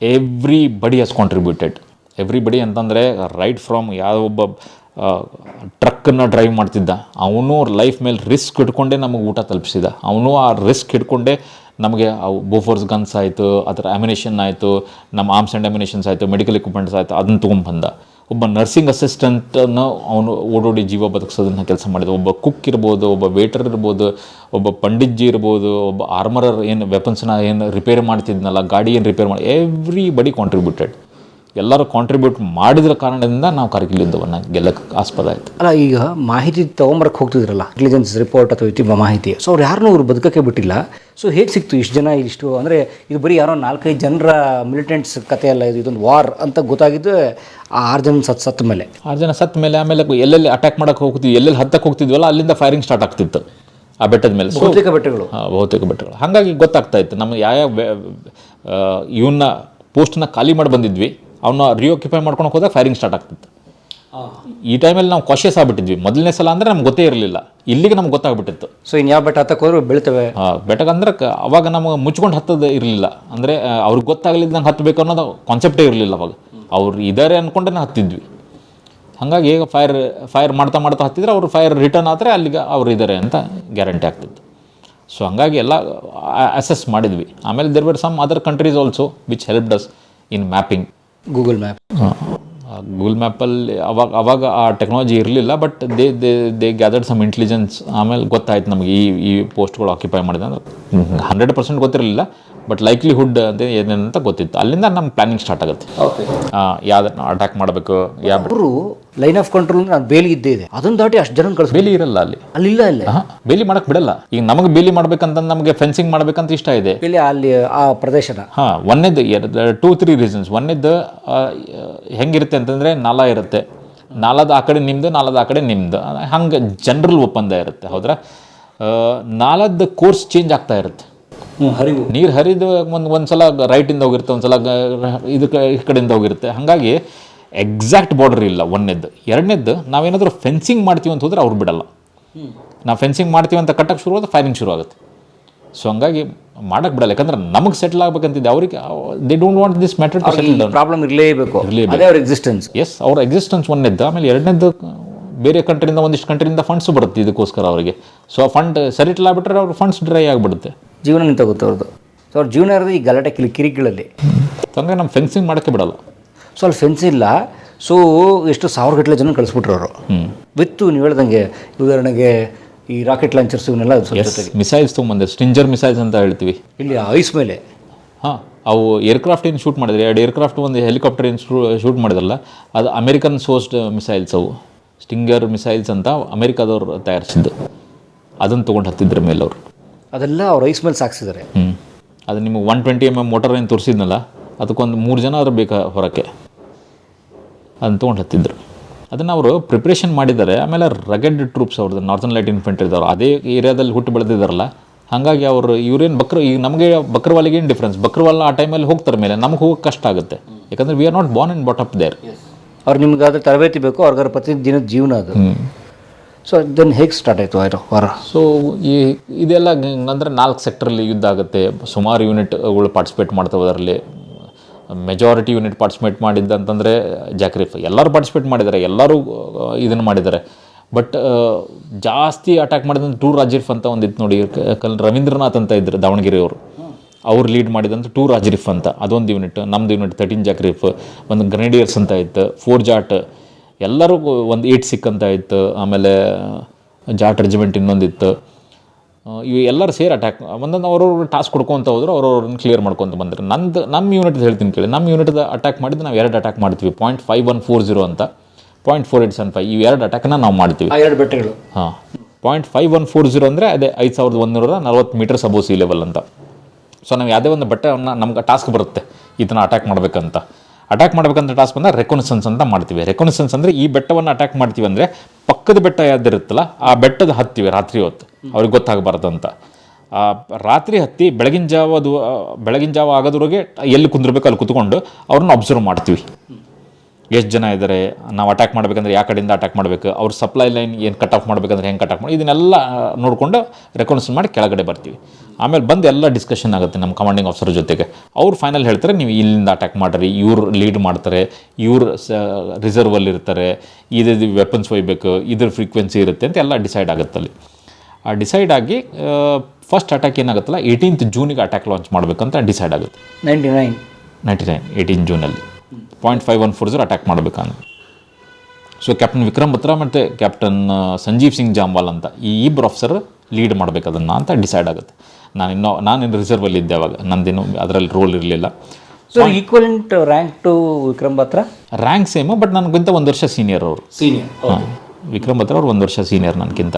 A: ಎವ್ರಿ ಬಡಿ ಹಸ್ ಕಾಂಟ್ರಿಬ್ಯೂಟೆಡ್ ಎವ್ರಿ ಬಡಿ ಅಂತಂದರೆ ರೈಟ್ ಫ್ರಮ್ ಯಾವ ಒಬ್ಬ ಟ್ರಕ್ಕನ್ನು ಡ್ರೈವ್ ಮಾಡ್ತಿದ್ದ, ಅವನು ಲೈಫ್ ಮೇಲೆ ರಿಸ್ಕ್ ಇಟ್ಕೊಂಡೇ ನಮಗೆ ಊಟ ತಲುಪಿಸಿದ. ಅವನು ಆ ರಿಸ್ಕ್ ಹಿಡ್ಕೊಂಡೇ ನಮಗೆ ಅವು ಬೋಫೋರ್ಸ್ ಗನ್ಸ್ ಆಯಿತು ಅದರ ಅಮಿನೇಷನ್ ಆಯಿತು, ನಮ್ಮ ಆರ್ಮ್ಸ್ ಆ್ಯಂಡ್ ಅಮಿನೇಷನ್ಸ್ ಆಯಿತು ಮೆಡಿಕಲ್ ಎಕ್ವಿಪ್ಮೆಂಟ್ಸ್ ಆಯಿತು, ಅದನ್ನು ತೊಗೊಂಡ್ಬಂದ ಒಬ್ಬ ನರ್ಸಿಂಗ್ ಅಸಿಸ್ಟೆಂಟನ್ನು ಅವನು ಓಡೋಡಿ ಜೀವ ಬದುಕಿಸೋದನ್ನ ಕೆಲಸ ಮಾಡಿದ. ಒಬ್ಬ ಕುಕ್ ಇರ್ಬೋದು, ಒಬ್ಬ ವೇಟರ್ ಇರ್ಬೋದು, ಒಬ್ಬ ಪಂಡಿತ್ಜಿ ಇರ್ಬೋದು, ಒಬ್ಬ ಆರ್ಮರರ್ ಏನು ವೆಪನ್ಸ್ನ ಏನು ರಿಪೇರ್ ಮಾಡ್ತಿದ್ನಲ್ಲ, ಗಾಡಿ ಏನು ರಿಪೇರ್ ಮಾಡಿ ಎವ್ರಿ ಬಡಿ ಕಾಂಟ್ರಿಬ್ಯೂಟೆಡ್ ಎಲ್ಲರೂ ಕಾಂಟ್ರಿಬ್ಯೂಟ್ ಮಾಡಿದ್ರ ಕಾರಣದಿಂದ ನಾವು ಕಾರ್ಗಿಲ್ ಯುದ್ಧವನ್ನು ಗೆಲ್ಲಕ್ಕೆ ಆಸ್ಪದ ಆಯಿತು.
B: ಅಲ್ಲ ಈಗ ಮಾಹಿತಿ ತೊಗೊಂಬರಕ್ಕೆ ಹೋಗ್ತಿದ್ರಲ್ಲ ಇಂಟೆಲಿಜೆನ್ಸ್ ರಿಪೋರ್ಟ್ ಅಥವಾ ಇತಿ ಮಾಹಿತಿ ಸೊ ಅವ್ರು ಯಾರನ್ನೂ ಅವ್ರು ಬದುಕಕ್ಕೆ ಬಿಟ್ಟಿಲ್ಲ. ಸೊ ಹೇಗೆ ಸಿಕ್ತು ಇಷ್ಟು ಜನ ಇಷ್ಟು ಅಂದರೆ ಇದು ಬರೀ ಯಾರೋ ನಾಲ್ಕೈದು ಜನರ ಮಿಲಿಟೆಂಟ್ಸ್ ಕಥೆ ಅಲ್ಲ ಇದು ಇದೊಂದು ವಾರ್ ಅಂತ ಗೊತ್ತಾಗಿದ್ದು ಆ ಆರು ಜನ ಸತ್ ಸತ್ತ ಮೇಲೆ.
A: ಆರು ಜನ ಸತ್ತ ಮೇಲೆ ಆಮೇಲೆ ಎಲ್ಲೆಲ್ಲಿ ಅಟ್ಯಾಕ್ ಮಾಡಕ್ಕೆ ಹೋಗ್ತಿದ್ವಿ ಎಲ್ಲೆಲ್ಲಿ ಹತ್ತಕ್ಕೆ ಹೋಗ್ತಿದ್ವಲ್ಲ ಅಲ್ಲಿಂದ ಫೈರಿಂಗ್ ಸ್ಟಾರ್ಟ್ ಆಗ್ತಿತ್ತು ಆ ಬೆಟ್ಟದ ಮೇಲೆ. ಭೌತಿಕ
B: ಬಹುತೇಕ ಬೆಟ್ಟಗಳು.
A: ಹಾಂ ಬಹುತೇಕ ಬೆಟ್ಟಗಳು. ಹಾಗಾಗಿ ಗೊತ್ತಾಗ್ತಾ ಇತ್ತು ನಮ್ಮ ಯಾವ ಇವನ್ನ ಪೋಸ್ಟ್ನ ಖಾಲಿ ಮಾಡಿ ಬಂದಿದ್ವಿ. ಅವನ್ನ ರಿಯೋಕ್ಯುಪೈ ಮಾಡ್ಕೊಂಡು ಹೋದಾಗ ಫೈರಿಂಗ್ ಸ್ಟಾರ್ಟ್ ಆಗ್ತಿತ್ತು. ಈ ಟೈಮಲ್ಲಿ ನಾವು ಕಾಶಿಯಸ್ ಆಗಿಬಿಟ್ಟಿದ್ವಿ. ಮೊದಲನೇ ಸಲ ಅಂದರೆ ನಮ್ಗೆ ಗೊತ್ತೇ ಇರಲಿಲ್ಲ. ಇಲ್ಲಿಗೆ ನಮ್ಗೆ ಗೊತ್ತಾಗ್ಬಿಟ್ಟಿತ್ತು.
B: ಸೊ ಇನ್ನು ಯಾವ ಬೆಟ್ಟ ಹತ್ತಕ್ಕೆ ಹೋದ್ರು ಬೀಳ್ತವೆ.
A: ಬೆಟ್ಟಕ್ಕೆ ಅಂದ್ರೆ ಅವಾಗ ನಮಗೆ ಮುಚ್ಕೊಂಡು ಹತ್ತದ ಇರಲಿಲ್ಲ. ಅಂದರೆ ಅವ್ರಿಗೆ ಗೊತ್ತಾಗಲಿದ್ದಂಗೆ ಹತ್ತಬೇಕು ಅನ್ನೋದು ಕಾನ್ಸೆಪ್ಟೇ ಇರಲಿಲ್ಲ ಅವಾಗ. ಅವ್ರು ಇದ್ದಾರೆ ಅಂದ್ಕೊಂಡೇ ಹತ್ತಿದ್ವಿ. ಹಾಗಾಗಿ ಈಗ ಫೈರ್ ಫೈರ್ ಮಾಡ್ತಾ ಮಾಡ್ತಾ ಹತ್ತಿದ್ರೆ ಅವ್ರು ಫೈರ್ ರಿಟರ್ನ್ ಆದರೆ ಅಲ್ಲಿಗೆ ಅವ್ರು ಇದ್ದಾರೆ ಅಂತ ಗ್ಯಾರಂಟಿ ಆಗ್ತಿತ್ತು. ಸೊ ಹಂಗಾಗಿ ಎಲ್ಲ ಅಸೆಸ್ ಮಾಡಿದ್ವಿ. ಆಮೇಲೆ there were some other countries also which help us in mapping
B: Google map
A: Google ಮ್ಯಾಪಲ್ಲಿ ಅವಾಗ ಅವಾಗ ಆ ಟೆಕ್ನಾಲಜಿ ಇರಲಿಲ್ಲ but they they they gathered some intelligence ಆಮೇಲೆ ಗೊತ್ತಾಯ್ತು ನಮಗೆ ಈ ಈ ಪೋಸ್ಟ್ಗಳು ಆಕ್ಯುಪೈ ಮಾಡಿದೆ. ಅಂದ್ರೆ ಹಂಡ್ರೆಡ್ ಪರ್ಸೆಂಟ್ ಗೊತ್ತಿರಲಿಲ್ಲ. ಬಟ್ ಲೈಕ್ಲಿಹುಡ್ ಅಂತ ಏನೇನಂತ ಗೊತ್ತಿತ್ತು. ಅಲ್ಲಿಂದ ನಮ್ಮ ಪ್ಲಾನಿಂಗ್ ಸ್ಟಾರ್ಟ್ ಆಗುತ್ತೆ.
B: ಓಕೆ
A: ಯಾವ್ದನ್ನ ಅಟ್ಯಾಕ್ ಮಾಡಬೇಕು ಯಾರು
B: ಅವರು ಲೈನ್ ಆಫ್ ಕಂಟ್ರೋಲ್ ಅಂದ್ರೆ ನಾನು ಬೇಲಿ ಇದ್ದೇ ಇದೆ. ಅದನ್ನ ದಾಟಿ ಅಷ್ಟು ಜನ ಕಳಿಸ್
A: ಬೇಲಿ ಇರಲ್ಲ ಅಲ್ಲಿ.
B: ಅಲ್ಲಿ
A: ಇಲ್ಲ. ಇಲ್ಲ ಬೇಲಿ ಮಾಡಕ್ ಬಿಡಲ್ಲ. ಈಗ ನಮಗೆ ಬೇಲಿ ಮಾಡ್ಬೇಕಂತ ನಮಗೆ ಫೆನ್ಸಿಂಗ್ ಮಾಡ್ಬೇಕಂತ ಇಷ್ಟ ಇದೆ.
B: ಬೇಲಿ ಅಲ್ಲಿ ಆ ಪ್ರದೇಶನ
A: ಹಾ ಒಂದೇದು ಟೂ ತ್ರೀ ರೀಸನ್ಸ್ ಒಂದೇದು ಹೆಂಗಿರುತ್ತೆ ಅಂತಂದ್ರೆ ನಾಲ ಇರುತ್ತೆ. ನಾಲದ ಆ ಕಡೆ ನಿಮ್ಮದು ನಾಲದ ಆ ಕಡೆ ನಿಮ್ಮದು ಹಂಗೆ ಜನರಲ್ ಒಪ್ಪಂದ ಇರುತ್ತೆ ಹೌದ್ರ? ಆ, ನಾಲದ ಕೋರ್ಸ್ ಚೇಂಜ್ ಆಗ್ತಾ ಇರುತ್ತೆ.
B: ಹರಿವು.
A: ನೀರು ಹರಿದು ಒಂದು ಒಂದು ಸಲ ರೈಟಿಂದ ಹೋಗಿರುತ್ತೆ ಒಂದು ಸಲ ಇದಕ್ಕೆ ಈ ಕಡೆಯಿಂದ ಹೋಗಿರುತ್ತೆ. ಹಾಗಾಗಿ ಎಕ್ಸಾಕ್ಟ್ ಬಾರ್ಡರ್ ಇಲ್ಲ ಒಂದನೇದ್ದು. ಎರಡನೇದ್ದು ನಾವೇನಾದರೂ ಫೆನ್ಸಿಂಗ್ ಮಾಡ್ತೀವಿ ಅಂತ ಹೋದ್ರೆ ಅವ್ರು ಬಿಡಲ್ಲ. ನಾವು ಫೆನ್ಸಿಂಗ್ ಮಾಡ್ತೀವಿ ಅಂತ ಕಟ್ಟಕ್ಕೆ ಶುರು ಆಗುತ್ತೆ ಫೈರಿಂಗ್ ಶುರು ಆಗುತ್ತೆ. ಸೊ ಹಂಗಾಗಿ ಮಾಡಕ್ಕೆ ಬಿಡಲ್ಲ. ಯಾಕಂದ್ರೆ ನಮಗೆ ಸೆಟ್ಲ್ ಆಗ್ಬೇಕಂತಿದೆ. ಅವ್ರಿಗೆ they don't want this matter to settle down
B: problem ಇರಲೇಬೇಕು. ಅದೇ ಅವ್ರ ಎಕ್ಸಿಸ್ಟೆನ್ಸ್
A: ಎಸ್ ಅವ್ರ ಎಕ್ಸಿಸ್ಟೆನ್ಸ್ ಒಂದೇದ್ದು ಆಮೇಲೆ ಎರಡನೇದ್ದು ಬೇರೆ ಕಂಟ್ರಿಯಿಂದ ಒಂದಿಷ್ಟು ಕಂಟ್ರಿಯಿಂದ ಫಂಡ್ಸ್ ಬರುತ್ತೆ ಇದಕ್ಕೋಸ್ಕರ ಅವರಿಗೆ. ಸೊ ಆ ಫಂಡ್ ಸೆಟಲ್ ಆಗ್ಬಿಟ್ರೆ ಅವ್ರ ಫಂಡ್ಸ್ ಡ್ರೈ ಆಗಿಬಿಡುತ್ತೆ.
B: ಜೀವನ ನಿಂತೋಗುತ್ತೆ ಅವ್ರದ್ದು ಸೊ ಅವ್ರ ಜೀವನ ಇರೋದು ಈ ಗಲಾಟೆ ಕಿಲಿ ಕಿರಿಕಿಗಳಲ್ಲಿ
A: ಹಂಗಾಗಿ ನಮ್ಮ ಫೆನ್ಸಿಂಗ್ ಮಾಡೋಕ್ಕೆ ಬಿಡಲ್ಲ.
B: ಸೊ ಅಲ್ಲಿ ಫೆನ್ಸ್ ಇಲ್ಲ. ಸೊ ಎಷ್ಟು ಸಾವಿರ ಗಟ್ಟಲೆ ಜನ ಕಳಿಸ್ಬಿಟ್ರು ಅವರು ವಿತ್ತು ನೀವು ಹೇಳ್ದಂಗೆ ಉದಾಹರಣೆಗೆ ಈ ರಾಕೆಟ್ ಲಾಂಚರ್ಸ್ ಇವನ್ನೆಲ್ಲ ಜೊತೆಗೆ.
A: ಮಿಸೈಲ್ಸ್ ತೊಗೊಂಬಂದೆ. ಸ್ಟಿಂಜರ್ ಮಿಸೈಲ್ಸ್ ಅಂತ ಹೇಳ್ತೀವಿ.
B: ಇಲ್ಲಿ ಐಸ್ ಮೇಲೆ.
A: ಹಾಂ ಅವು ಏರ್ಕ್ರಾಫ್ಟ್ ಏನು ಶೂಟ್ ಮಾಡಿದ್ರೆ ಎರಡು ಏರ್ಕ್ರಾಫ್ಟ್ ಒಂದು ಹೆಲಿಕಾಪ್ಟರ್ ಏನು ಶೂಟ್ ಮಾಡಿದ್ರಲ್ಲ ಅದು ಅಮೆರಿಕನ್ ಸೋರ್ಸ್ಡ್ ಮಿಸೈಲ್ಸ್ ಅವು. ಸ್ಟಿಂಗರ್ ಮಿಸೈಲ್ಸ್ ಅಂತ ಅಮೆರಿಕಾದವ್ರು ತಯಾರಿಸಿದ್ದು. ಅದನ್ನು ತೊಗೊಂಡು ಹತ್ತಿದ್ರ ಮೇಲೆ ಅವರು
B: ಅದೆಲ್ಲ ಅವ್ರ ಐಸ್ ಮೇಲೆ ಸಾಕ್ಸಿದ್ದಾರೆ.
A: ಹ್ಞೂ ಅದು ನಿಮಗೆ one twenty M M mortar ಏನು ತೋರಿಸಿದ್ನಲ್ಲ ಅದಕ್ಕೊಂದು ಮೂರು ಜನ ಆದ್ರೆ ಬೇಕಾ ಹೊರಕ್ಕೆ? ಅದನ್ನ ತೊಗೊಂಡು ಹತ್ತಿದ್ರು. ಅದನ್ನು ಅವರು ಪ್ರಿಪ್ರೇಷನ್ ಮಾಡಿದ್ದಾರೆ ಆಮೇಲೆ ರಗೆಡ್ ಟ್ರೂಪ್ಸ್ ಅವ್ರದ್ದು ನಾರ್ದನ್ ಲೈಟ್ ಇನ್ಫೆಂಟ್ರಿದವ್ರು ಅದೇ ಏರಿಯಾದಲ್ಲಿ ಹುಟ್ಟು ಬೆಳೆದಿದ್ದಾರಲ್ಲ ಹಾಗಾಗಿ ಅವರು ಇವ್ರೇನು ಬಕ್ರ ಈಗ ನಮಗೆ ಬಕ್ರವಾಲಿಗೆ ಏನು ಡಿಫ್ರೆನ್ಸ್ ಬಕ್ರವಾಲ ಆ ಟೈಮಲ್ಲಿ ಹೋಗ್ತಾರೆ ಮೇಲೆ ನಮಗೆ ಹೋಗೋಕ್ಕೆ ಕಷ್ಟ ಆಗುತ್ತೆ. ಯಾಕಂದರೆ we are not born and brought up there
B: ಅವ್ರು ನಿಮ್ಗಾದ್ರೆ ತರಬೇತಿ ಬೇಕು ಅವ್ರಿಗಾರ ಪ್ರತಿದಿನದ ಜೀವನ ಅದು. ಸೊ ದೆನ್ ಹೇಗೆ ಸ್ಟಾರ್ಟ್ ಆಯಿತು ಆಯ್ತು ವಾರ
A: ಸೊ ಈ ಇದೆಲ್ಲ ಅಂದರೆ ನಾಲ್ಕು ಸೆಕ್ಟ್ರಲ್ಲಿ ಯುದ್ಧ ಆಗುತ್ತೆ. ಸುಮಾರು ಯೂನಿಟ್ಗಳು ಪಾರ್ಟಿಸಿಪೇಟ್ ಮಾಡ್ತವೆ ಅದರಲ್ಲಿ. ಮೆಜಾರಿಟಿ ಯೂನಿಟ್ ಪಾರ್ಟಿಸಿಪೇಟ್ ಮಾಡಿದ್ದಂತಂದರೆ ಜಾಕ್ರಿಫ್ ಎಲ್ಲರೂ ಪಾರ್ಟಿಸಿಪೇಟ್ ಮಾಡಿದ್ದಾರೆ. ಎಲ್ಲರೂ ಇದನ್ನು ಮಾಡಿದ್ದಾರೆ. ಬಟ್ ಜಾಸ್ತಿ ಅಟ್ಯಾಕ್ ಮಾಡಿದಂಥ ಟೂ ರಾಜಿಫ್ ಅಂತ ಒಂದಿತ್ತು ನೋಡಿ. ಕಲ್ ರವೀಂದ್ರನಾಥ್ ಅಂತ ಇದ್ರು, ದಾವಣಗೆರೆಯವರು. ಅವ್ರು ಲೀಡ್ ಮಾಡಿದಂಥ ಟೂ ರಾಜ್ರಿಫ್ ಅಂತ. ಅದೊಂದು ಯೂನಿಟ್ ನಮ್ಮದು ಯೂನಿಟ್ ತರ್ಟೀನ್ ಜಾಕ್ರಿಫ್ ಒಂದು ಗ್ರೆನೇಡಿಯರ್ಸ್ ಅಂತ ಇತ್ತು. ಫೋರ್ ಜಾಟ್ ಎಲ್ಲರೂ ಒಂದು ಏಟ್ ಸಿಕ್ಕಂತ ಇತ್ತು ಆಮೇಲೆ ಜಾಟ್ ರೆಜಿಮೆಂಟ್ ಇನ್ನೊಂದಿತ್ತು. ಇವು ಎಲ್ಲರೂ ಸೇರಿ ಅಟ್ಯಾಕ್ ಒಂದೊಂದು ಅವ್ರವ್ರ ಟಾಸ್ಕ್ ಕೊಡ್ಕೊತ ಹೋದ್ರು ಅವ್ರವ್ರನ್ನ ಕ್ಲಿಯರ್ ಮಾಡ್ಕೊಂತ ಬಂದರು. ನಂದು ನಮ್ಮ ಯೂನಿಟ್ ಹೇಳ್ತೀನಿ ಕೇಳಿ ನಮ್ಮ ಯೂನಿಟ್ದ ಅಟ್ಯಾಕ್ ಮಾಡಿದ್ದು ನಾವು ಎರಡು ಅಟ್ಯಾಕ್ ಮಾಡ್ತೀವಿ. Point five one four zero ಅಂತ point four eight seven five ಇವು ಎರಡು ಅಟ್ಯಾಕ್ನ ನಾವು ಮಾಡ್ತೀವಿ.
B: ಎರಡು ಬೆಟ್ಟಗಳು.
A: ಹಾಂ. Point five one four zero ಅಂದರೆ ಅದೇ ಐದು ಸಾವಿರದ ಒಂದೂರ ನಲ್ವತ್ತು ಮೀಟರ್ಸ್ ಅಬೋ ಸಿ ಲೆವೆಲ್ ಅಂತ. ಸೊ ನಾವು ಯಾವುದೇ ಒಂದು ಬೆಟ್ಟವನ್ನು ನಮ್ಗೆ ಟಾಸ್ಕ್ ಬರುತ್ತೆ ಇದನ್ನು ಅಟ್ಯಾಕ್ ಮಾಡಬೇಕಂತ. ಅಟ್ಯಾಕ್ ಮಾಡಬೇಕಂತ ಟಾಸ್ಕ್ ಬಂದಾಗ ರೆಕೊನಿಸನ್ಸ್ ಅಂತ ಮಾಡ್ತೀವಿ. ರೆಕೊನಿಸನ್ಸ್ ಅಂದರೆ ಈ ಬೆಟ್ಟವನ್ನು ಅಟ್ಯಾಕ್ ಮಾಡ್ತೀವಿ ಅಂದರೆ ಪಕ್ಕದ ಬೆಟ್ಟ ಯಾವ್ದಿರುತ್ತಲ್ಲ, ಆ ಬೆಟ್ಟದ ಹತ್ತೀವಿ ರಾತ್ರಿ ಹೊತ್ತು. ಅವ್ರಿಗೆ ಗೊತ್ತಾಗಬಾರ್ದು ಅಂತ. ರಾತ್ರಿ ಹತ್ತಿ ಬೆಳಗಿನ ಜಾವದು ಬೆಳಗಿನ ಜಾವ ಆಗೋದ್ರೊಳಗೆ ಎಲ್ಲಿ ಕುಂದಿರ್ಬೇಕು ಅಲ್ಲಿ ಕುತ್ಕೊಂಡು ಅವ್ರನ್ನ ಅಬ್ಸರ್ವ್ ಮಾಡ್ತೀವಿ. ಎಷ್ಟು ಜನ ಇದ್ದಾರೆ ನಾವು ಅಟ್ಯಾಕ್ ಮಾಡಬೇಕಂದ್ರೆ ಯಾವ ಕಡೆಯಿಂದ ಅಟ್ಯಾಕ್ ಮಾಡಬೇಕು ಅವ್ರ ಸಪ್ಲೈ ಲೈನ್ ಏನು ಕಟ್ ಆಫ್ ಮಾಡಬೇಕಂದ್ರೆ ಹೆಂಗೆ ಕಟ್ ಆಫ್ ಮಾಡಿ ಇದನ್ನೆಲ್ಲ ನೋಡಿಕೊಂಡು ರೆಕಗ್ನಿಷನ್ ಮಾಡಿ ಕೆಳಗಡೆ ಬರ್ತೀವಿ. ಆಮೇಲೆ ಬಂದು ಎಲ್ಲ ಡಿಸ್ಕಷನ್ ಆಗುತ್ತೆ ನಮ್ಮ ಕಮಾಂಡಿಂಗ್ ಆಫೀಸರ್ ಜೊತೆಗೆ. ಅವ್ರು ಫೈನಲ್ ಹೇಳ್ತಾರೆ ನೀವು ಇಲ್ಲಿಂದ ಅಟ್ಯಾಕ್ ಮಾಡಿರಿ ಇವ್ರು ಲೀಡ್ ಮಾಡ್ತಾರೆ ಇವ್ರು ಸ ರಿಸರ್ವಲ್ಲಿ ಇರ್ತಾರೆ ಇದು ವೆಪನ್ಸ್ ಒಯ್ಬೇಕು ಇದ್ರ ಫ್ರೀಕ್ವೆನ್ಸಿ ಇರುತ್ತೆ ಅಂತ ಎಲ್ಲ ಡಿಸೈಡ್ ಆಗುತ್ತೆ ಅಲ್ಲಿ. ಆ ಡಿಸೈಡ್ ಆಗಿ ಫಸ್ಟ್ ಅಟ್ಯಾಕ್ ಏನಾಗುತ್ತಲ್ಲ ಏಯ್ಟೀನ್ತ್ ಜೂನಿಗೆ ಅಟ್ಯಾಕ್ ಲಾಂಚ್ ಮಾಡಬೇಕಂತ ಡಿಸೈಡ್ ಆಗುತ್ತೆ.
B: Ninety nine
A: ninety nine eighteen ಜೂನಲ್ಲಿ point five one four zero attack ಮಾಡಬೇಕಂದ್ರೆ. ಸೊ ಕ್ಯಾಪ್ಟನ್ ವಿಕ್ರಮ್ ಬತ್ರಾ ಮತ್ತು ಕ್ಯಾಪ್ಟನ್ ಸಂಜೀವ್ ಸಿಂಗ್ ಜಾಮ್ವಾಲ್ ಅಂತ ಈ ಇಬ್ಬರು ಆಫೀಸರ್ ಲೀಡ್ ಮಾಡಬೇಕು ಅದನ್ನು ಅಂತ ಡಿಸೈಡ್ ಆಗುತ್ತೆ. ನಾನು ಇನ್ನೂ ನಾನು ರಿಸರ್ವಲ್ಲಿ ಇದ್ದೆ ಅವಾಗ. ನಂದೇನು ಅದರಲ್ಲಿ ರೋಲ್ ಇರಲಿಲ್ಲ.
B: So equivalent rank to Vikram Batra
A: rank same but ನನಗಿಂತ ಒಂದು ವರ್ಷ ಸೀನಿಯರ್ ಅವರು.
B: ಸೀನಿಯರ್
A: ಹಾಂ. ವಿಕ್ರಮ್ ಬತ್ರ ಅವ್ರು ಒಂದು ವರ್ಷ ಸೀನಿಯರ್ ನನಗಿಂತ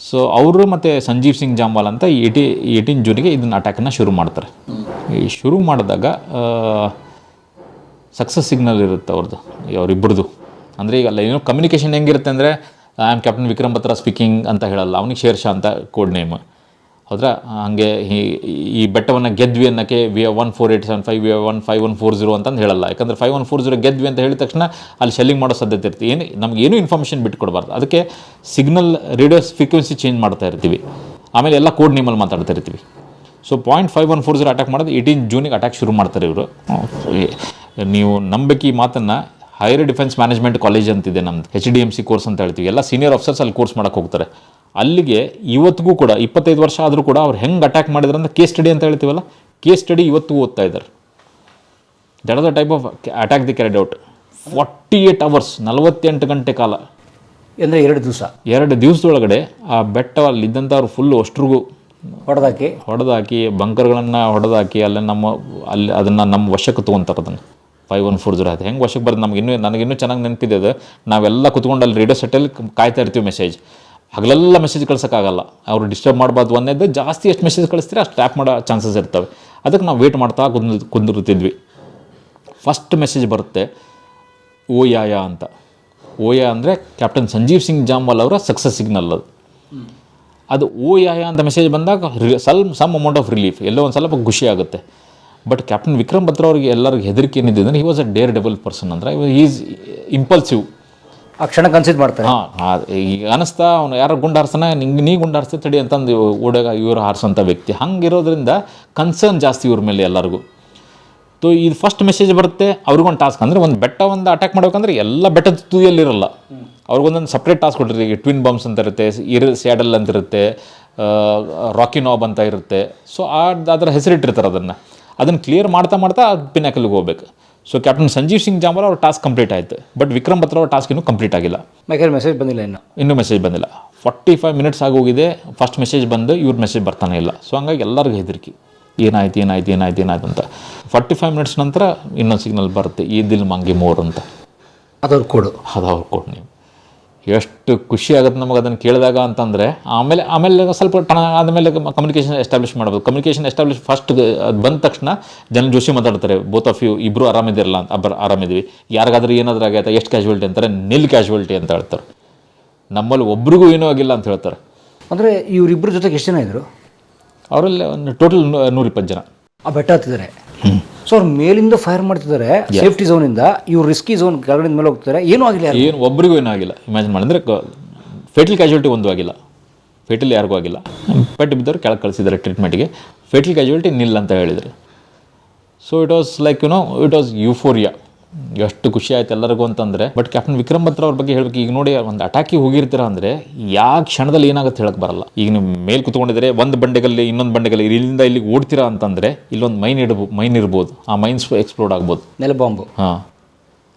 A: ಸೊ ಅವರು ಮತ್ತು ಸಂಜೀವ್ ಸಿಂಗ್ ಜಾಮ್ವಾಲ್ ಅಂತ ಏಟಿ ಏಯ್ಟೀನ್ ಜೂನಿಗೆ ಇದನ್ನ ಅಟ್ಯಾಕನ್ನು ಶುರು ಮಾಡ್ತಾರೆ. ಈ ಶುರು ಮಾಡಿದಾಗ ಸಕ್ಸಸ್ ಸಿಗ್ನಲ್ ಇರುತ್ತೆ ಅವ್ರದ್ದು ಅವರಿಬ್ಬರದು ಅಂದರೆ ಈಗ ಅಲ್ಲ, ಏನು ಕಮ್ಯುನಿಕೇಷನ್ ಹೆಂಗಿರುತ್ತೆ ಅಂದರೆ I am captain Vikram Batra speaking ಅಂತ ಹೇಳಲ್ಲ, ಅವನಿಗೆ ಶೇರ್ಷಾ ಅಂತ ಕೋಡ್ ನೇಮ್ ಹೌದ್ರಾ? ಹಾಗೆ ಈ- ಈ ಬೆಟ್ಟವನ್ನು ಗೆದ್ವಿ ಅನ್ನೋಕ್ಕೆ we one four eight seven five we one five one four zero ಅಂತಂದು ಹೇಳಲ್ಲ. ಯಾಕಂದರೆ ಫೈವ್ ಒನ್ ಫೋರ್ ಜೀರೋ ಗೆದ್ವಿ ಅಂತ ಹೇಳಿದ ತಕ್ಷಣ ಅಲ್ಲಿ ಶೆಲ್ಲಿಂಗ್ ಮಾಡೋ ಸಾಧ್ಯತೆ ಇರ್ತೀವಿ ಏನು, ನಮ್ಗೆ ಏನು ಇನ್ಫಾರ್ಮೇಷನ್ ಬಿಟ್ಕೊಡ್ಬಾರ್ದು. ಅದಕ್ಕೆ ಸಿಗ್ನಲ್ ರೇಡಿಯೋ ಫ್ರೀಕ್ವೆನ್ಸಿ ಚೇಂಜ್ ಮಾಡ್ತಾ ಇರ್ತೀವಿ. ಆಮೇಲೆ ಎಲ್ಲ ಕೋಡ್ ನೇಮಲ್ಲಿ ಮಾತಾಡ್ತಾ ಇರ್ತೀವಿ. So point five one four zero attack ಮಾಡೋದು ಏಯ್ಟೀನ್ ಜೂನಿಗೆ ಅಟ್ಯಾಕ್ ಶುರು ಮಾಡ್ತಾರೆ ಇವರು. ನೀವು ನಂಬಿಕೆ ಈ ಮಾತನ್ನು ಹೈಯರ್ ಡಿಫೆನ್ಸ್ ಮ್ಯಾನೇಜ್ಮೆಂಟ್ ಕಾಲೇಜ್ ಅಂತಿದೆ ನಮ್ಮದು H D M C course ಅಂತ ಹೇಳ್ತೀವಿ. ಎಲ್ಲ ಸೀನಿಯರ್ ಆಫೀಸರ್ಸ್ ಅಲ್ಲಿ ಕೋರ್ಸ್ ಮಾಡಕ್ಕೆ ಹೋಗ್ತಾರೆ. ಅಲ್ಲಿಗೆ ಇವತ್ತಿಗೂ ಕೂಡ ಇಪ್ಪತ್ತೈದು ವರ್ಷ ಆದರೂ ಕೂಡ ಅವ್ರು ಹೆಂಗೆ ಅಟ್ಯಾಕ್ ಮಾಡಿದ್ರು ಅಂತ ಕೇಸ್ ಸ್ಟಡಿ ಅಂತ ಹೇಳ್ತೀವಲ್ಲ? ಕೇಸ್ ಸ್ಟಡಿ ಇವತ್ತು ಓದ್ತಾ ಇದ್ದಾರೆ. That are the type of attack they carried out forty eight hours ನಲವತ್ತೆಂಟು ಗಂಟೆ ಕಾಲ.
B: ಅಂದರೆ ಎರಡು ದಿವಸ.
A: ಎರಡು ದಿವಸದೊಳಗಡೆ ಆ ಬೆಟ್ಟ ಅಲ್ಲಿದ್ದಂಥವ್ರು ಫುಲ್ಲು ಅಷ್ಟ್ರಿಗೂ
B: ಹೊಡೆದಾಕಿ.
A: ಹೊಡೆದಾಕಿ ಬಂಕರ್ಗಳನ್ನು ಹೊಡೆದಾಕಿ ಅಲ್ಲೇ ನಮ್ಮ ಅಲ್ಲಿ ಅದನ್ನು ನಮ್ಮ ವಶಕ್ಕೆ ತೊಗೊಂತಾರೆ ಅದನ್ನು. ಫೈವ್ ಒನ್ ಫೋರ್ ಜೀರೋ ಅದು ಹೆಂಗೆ ವಶಕ್ಕೆ ಬರೋದು ನಮಗೆ ಇನ್ನೂ ನನಗಿನ್ನೂ ಚೆನ್ನಾಗಿ ನೆನಪಿದೆ ಅದು. ನಾವೆಲ್ಲ ಕುತ್ಕೊಂಡು ಅಲ್ಲಿ ರೇಡಿಯೋ ಸೆಟ್ಟಲ್ಲಿ ಕಾಯ್ತಾ ಇರ್ತೀವಿ ಮೆಸೇಜ್ ಹಗಲೆಲ್ಲ ಮೆಸೇಜ್ ಕಳ್ಸೋಕ್ಕಾಗಲ್ಲ. ಅವರು ಡಿಸ್ಟರ್ಬ್ ಮಾಡಬಾರ್ದು ಒಂದೇದು ಜಾಸ್ತಿ ಎಷ್ಟು ಮೆಸೇಜ್ ಕಳಿಸ್ತೀರಿ ಅಷ್ಟು ಟ್ಯಾಪ್ ಮಾಡೋ ಚಾನ್ಸಸ್ ಇರ್ತವೆ. ಅದಕ್ಕೆ ನಾವು ವೇಟ್ ಮಾಡ್ತಾ ಕುಂದ್ ಕುಂದಿರ್ತಿದ್ವಿ. ಫಸ್ಟ್ ಮೆಸೇಜ್ ಬರುತ್ತೆ ಓ ಯಾ ಯಾ ಅಂತ. ಓ ಯಾ ಅಂದರೆ ಕ್ಯಾಪ್ಟನ್ ಸಂಜೀವ್ ಸಿಂಗ್ ಜಾಮ್ವಾಲ್ ಅವರ ಸಕ್ಸಸ್ ಸಿಗ್ನಲ್ ಅದು. ಅದು ಓ ಯಾ ಯಾ ಅಂತ ಮೆಸೇಜ್ ಬಂದಾಗ ರಿ- ಸ್ವಲ್ಪ ಸಮ್ ಅಮೌಂಟ್ ಆಫ್ ರಿಲೀಫ್ ಎಲ್ಲೋ ಒಂದು ಸ್ವಲ್ಪ ಖುಷಿ ಆಗುತ್ತೆ. ಬಟ್ ಕ್ಯಾಪ್ಟನ್ ವಿಕ್ರಮ್ ಬತ್ರ ಅವ್ರಿಗೆ ಎಲ್ಲರಿಗೂ ಹೆದರಿಕೆ ಏನಿದೆ ಅಂದರೆ he was a daredevil person ಅಂದರೆ ಈಸ್ ಇಂಪಲ್ಸಿವ್
B: ಆ ಕ್ಷಣ ಕನ್ಸಿಡ್ ಮಾಡ್ತಾರೆ.
A: ಹಾಂ ಈಗ ಅನಿಸ್ತಾ ಅವ್ನು ಯಾರೋ ಗುಂಡು ಹಾರ್ಸೋಣ ನಿಂಗೆ ನೀ ಗುಂಡು ಹಾರಿಸ್ತಿ ತಡಿ ಅಂತಂದು ಓಡಾಗ ಇವರು ಹಾರಿಸೋಂಥ ವ್ಯಕ್ತಿ. ಹಂಗಿರೋದ್ರಿಂದ ಕನ್ಸರ್ನ್ ಜಾಸ್ತಿ ಇವ್ರ ಮೇಲೆ ಎಲ್ಲರಿಗೂ. ಸೊ ಇದು ಫಸ್ಟ್ ಮೆಸೇಜ್ ಬರುತ್ತೆ ಅವ್ರಿಗೊಂದು ಟಾಸ್ಕ್ ಅಂದರೆ ಒಂದು ಬೆಟ್ಟ ಒಂದು ಅಟ್ಯಾಕ್ ಮಾಡ್ಬೇಕಂದ್ರೆ ಎಲ್ಲ ಬೆಟ್ಟದ ತುದಿಯಲ್ಲಿರಲ್ಲ. ಅವ್ರಿಗೊಂದೊಂದು ಸಪ್ರೇಟ್ ಟಾಸ್ಕ್ ಕೊಟ್ಟಿರ್ತೀವಿ ಈಗ ಟ್ವಿನ್ ಬಾಂಬ್ಸ್ ಅಂತ ಇರುತ್ತೆ ಇರ್ ಸ್ಯಾಡಲ್ ಅಂತ ಇರುತ್ತೆ ರಾಕಿ ನಾಬ್ ಅಂತ ಇರುತ್ತೆ. ಸೊ ಆ ಅದರ ಹೆಸರಿಟ್ಟಿರ್ತಾರೆ ಅದನ್ನು. ಅದನ್ನು ಕ್ಲಿಯರ್ ಮಾಡ್ತಾ ಮಾಡ್ತಾ ಅದು ಪಿನಾಕಲ್ಗೆ ಹೋಗ್ಬೇಕು. ಸೊ ಕ್ಯಾಪ್ಟನ್ ಸಂಜೀವ್ ಸಿಂಗ್ ಜಾಂಬಾಲ್ ಅವ್ರ ಟಾಸ್ಕ್ ಕಂಪ್ಲೀಟ್ ಆಯಿತು. ಬಟ್ ವಿಕ್ರಮ್ ಬತ್ರ ಅವ್ರ ಟಾಸ್ಕ್ ಇನ್ನೂ ಕಂಪ್ಲೀಟ್ ಆಗಿಲ್ಲ.
B: ಯಾಕಂದ್ರೆ ಮೆಸೇಜ್ ಬಂದಿಲ್ಲ ಇನ್ನು.
A: ಇನ್ನೂ ಮೆಸೇಜ್ ಬಂದಿಲ್ಲ. ಫಾರ್ಟಿ ಫೈವ್ ಮಿನಿಟ್ಸ್ ಆಗೋಗಿದೆ. ಫಸ್ಟ್ ಮೆಸೇಜ್ ಬಂದು ಇವ್ರ ಮೆಸೇಜ್ ಬರ್ತಾನೆ ಇಲ್ಲ. ಸೊ ಹಂಗಾಗಿ ಎಲ್ಲರಿಗೂ ಹೆದರಿಕೆ. ಏನಾಯ್ತು ಏನಾಯ್ತು ಏನಾಯ್ತು ಏನಾಯ್ತು ಅಂತ. ಫಾರ್ಟಿ ಫೈವ್ ಮಿನಿಟ್ಸ್ ನಂತರ ಇನ್ನೊಂದು ಸಿಗ್ನಲ್ ಬರುತ್ತೆ. ಈ ದಿಲ್ ಮಂಗಿ ಮೋರ್ ಅಂತ.
B: ಅದವ್ರು ಕೊಡು.
A: ಅದು ಕೊಡು ನೀವು. ಎಷ್ಟು ಖುಷಿ ಆಗುತ್ತೆ ನಮಗೆ ಅದನ್ನು ಕೇಳಿದಾಗ ಅಂತಂದರೆ ಆಮೇಲೆ ಆಮೇಲೆ ಸ್ವಲ್ಪ ಟಣ ಆದಮೇಲೆ ಕಮ್ಯುನಿಕೇಷನ್ ಎಸ್ಟಾಬ್ಲಿಷ್ ಮಾಡ್ಬೋದು. ಕಮ್ಯುನಿಕೇಷನ್ ಎಸ್ಟಾಬ್ಲಿಷ್ ಫಸ್ಟ್ ಅದು ಬಂದ ತಕ್ಷಣ ಜನ ಜೋಶಿ ಮಾತಾಡ್ತಾರೆ ಬೋತ್ ಆಫ್ ಯು ಇಬ್ಬರು ಆರಾಮಿದಿರಲ್ಲ ಅಂತ ಅಬ್ಬರ ಆರಾಮಿದ್ವಿ ಯಾರಿಗಾದ್ರೂ ಏನಾದರೂ ಆಗೈತೆ ಎಷ್ಟು ಕ್ಯಾಶುವಲ್ಟಿ ಅಂತಾರೆ ನಿಲ್ ಕ್ಯಾಶುವಲ್ಟಿ ಅಂತ ಹೇಳ್ತಾರೆ. ನಮ್ಮಲ್ಲಿ ಒಬ್ರಿಗೂ ಏನೂ ಆಗಿಲ್ಲ ಅಂತ ಹೇಳ್ತಾರೆ.
B: ಅಂದರೆ ಇವರಿಬ್ಬರ ಜೊತೆಗೆ ಎಷ್ಟು ಜನ ಇದ್ದರು
A: ಅವರಲ್ಲಿ ಒಂದು ಟೋಟಲ್ ನೂರಿಪ್ಪತ್ತು ಜನ.
B: ಆ ಬೆಟ್ಟ ಹತ್ತಿದ್ದಾರೆ. ಸೊ ಅವ್ರು ಮೇಲಿಂದ ಫೈರ್ ಮಾಡ್ತಿದ್ದಾರೆ ಸೇಫ್ಟಿ ಝೋನಿಂದ ಇವ್ರು ರಿಸ್ಕಿ ಝೋನ್ ಕೆಳಗಡೆ ಮೇಲೆ ಹೋಗ್ತಾರೆ ಏನೂ ಆಗಿಲ್ಲ ಯಾರಿಗೂ.
A: ಏನು ಒಬ್ರಿಗೂ ಏನೂ ಆಗಿಲ್ಲ. ಇಮ್ಯಾಜಿನ್ ಮಾಡಿದ್ರೆ ಫೇಟಲ್ ಕ್ಯಾಶುವಲ್ಟಿ ಒಂದು ಆಗಿಲ್ಲ. ಫೇಟಲ್ ಯಾರಿಗೂ ಆಗಿಲ್ಲ. ಪೆಟ್ಟು ಬಿದ್ದವ್ರು ಕೆಳಗೆ ಕಳಿಸಿದ್ದಾರೆ ಟ್ರೀಟ್ಮೆಂಟ್ಗೆ ಫೇಟಲ್ ಕ್ಯಾಶುಲಿಟಿ ನಿಲ್ ಅಂತ ಹೇಳಿದರು. So it was like you know it was euphoria ಎಷ್ಟು ಖುಷಿ ಆಯ್ತು ಎಲ್ಲರಿಗೂ ಅಂತಂದರೆ ಬಟ್ ಕ್ಯಾಪ್ಟನ್ ವಿಕ್ರಮ್ ಬತ್ರ ಅವ್ರ ಬಗ್ಗೆ ಹೇಳ್ಬೇಕು. ಈಗ ನೋಡಿ ಒಂದು ಅಟ್ಯಾಕಿಗೆ ಹೋಗಿರ್ತೀರ ಅಂದರೆ ಯಾವ ಕ್ಷಣದಲ್ಲಿ ಏನಾಗುತ್ತೆ ಹೇಳಕ್ಕೆ ಬರಲ್ಲ. ಈಗ ನೀವು ಮೇಲೆ ಕುತ್ಕೊಂಡಿದ್ರೆ ಒಂದು ಬಂಡೆಗಲ್ಲಿ ಇನ್ನೊಂದು ಬಂಡೆಗಲ್ಲಿ ಇಲ್ಲಿಂದ ಇಲ್ಲಿಗೆ ಓಡ್ತೀರಾ ಅಂತಂದರೆ ಇಲ್ಲೊಂದು ಮೈನ್ ಇಡಬಹುದು ಮೈನ್ ಇರ್ಬೋದು. ಆ ಮೈನ್ಸ್ ಎಕ್ಸ್ಪ್ಲೋರ್ಡ್ ಆಗ್ಬೋದು.
B: ನೆಲ ಬಾಂಬು
A: ಹಾಂ.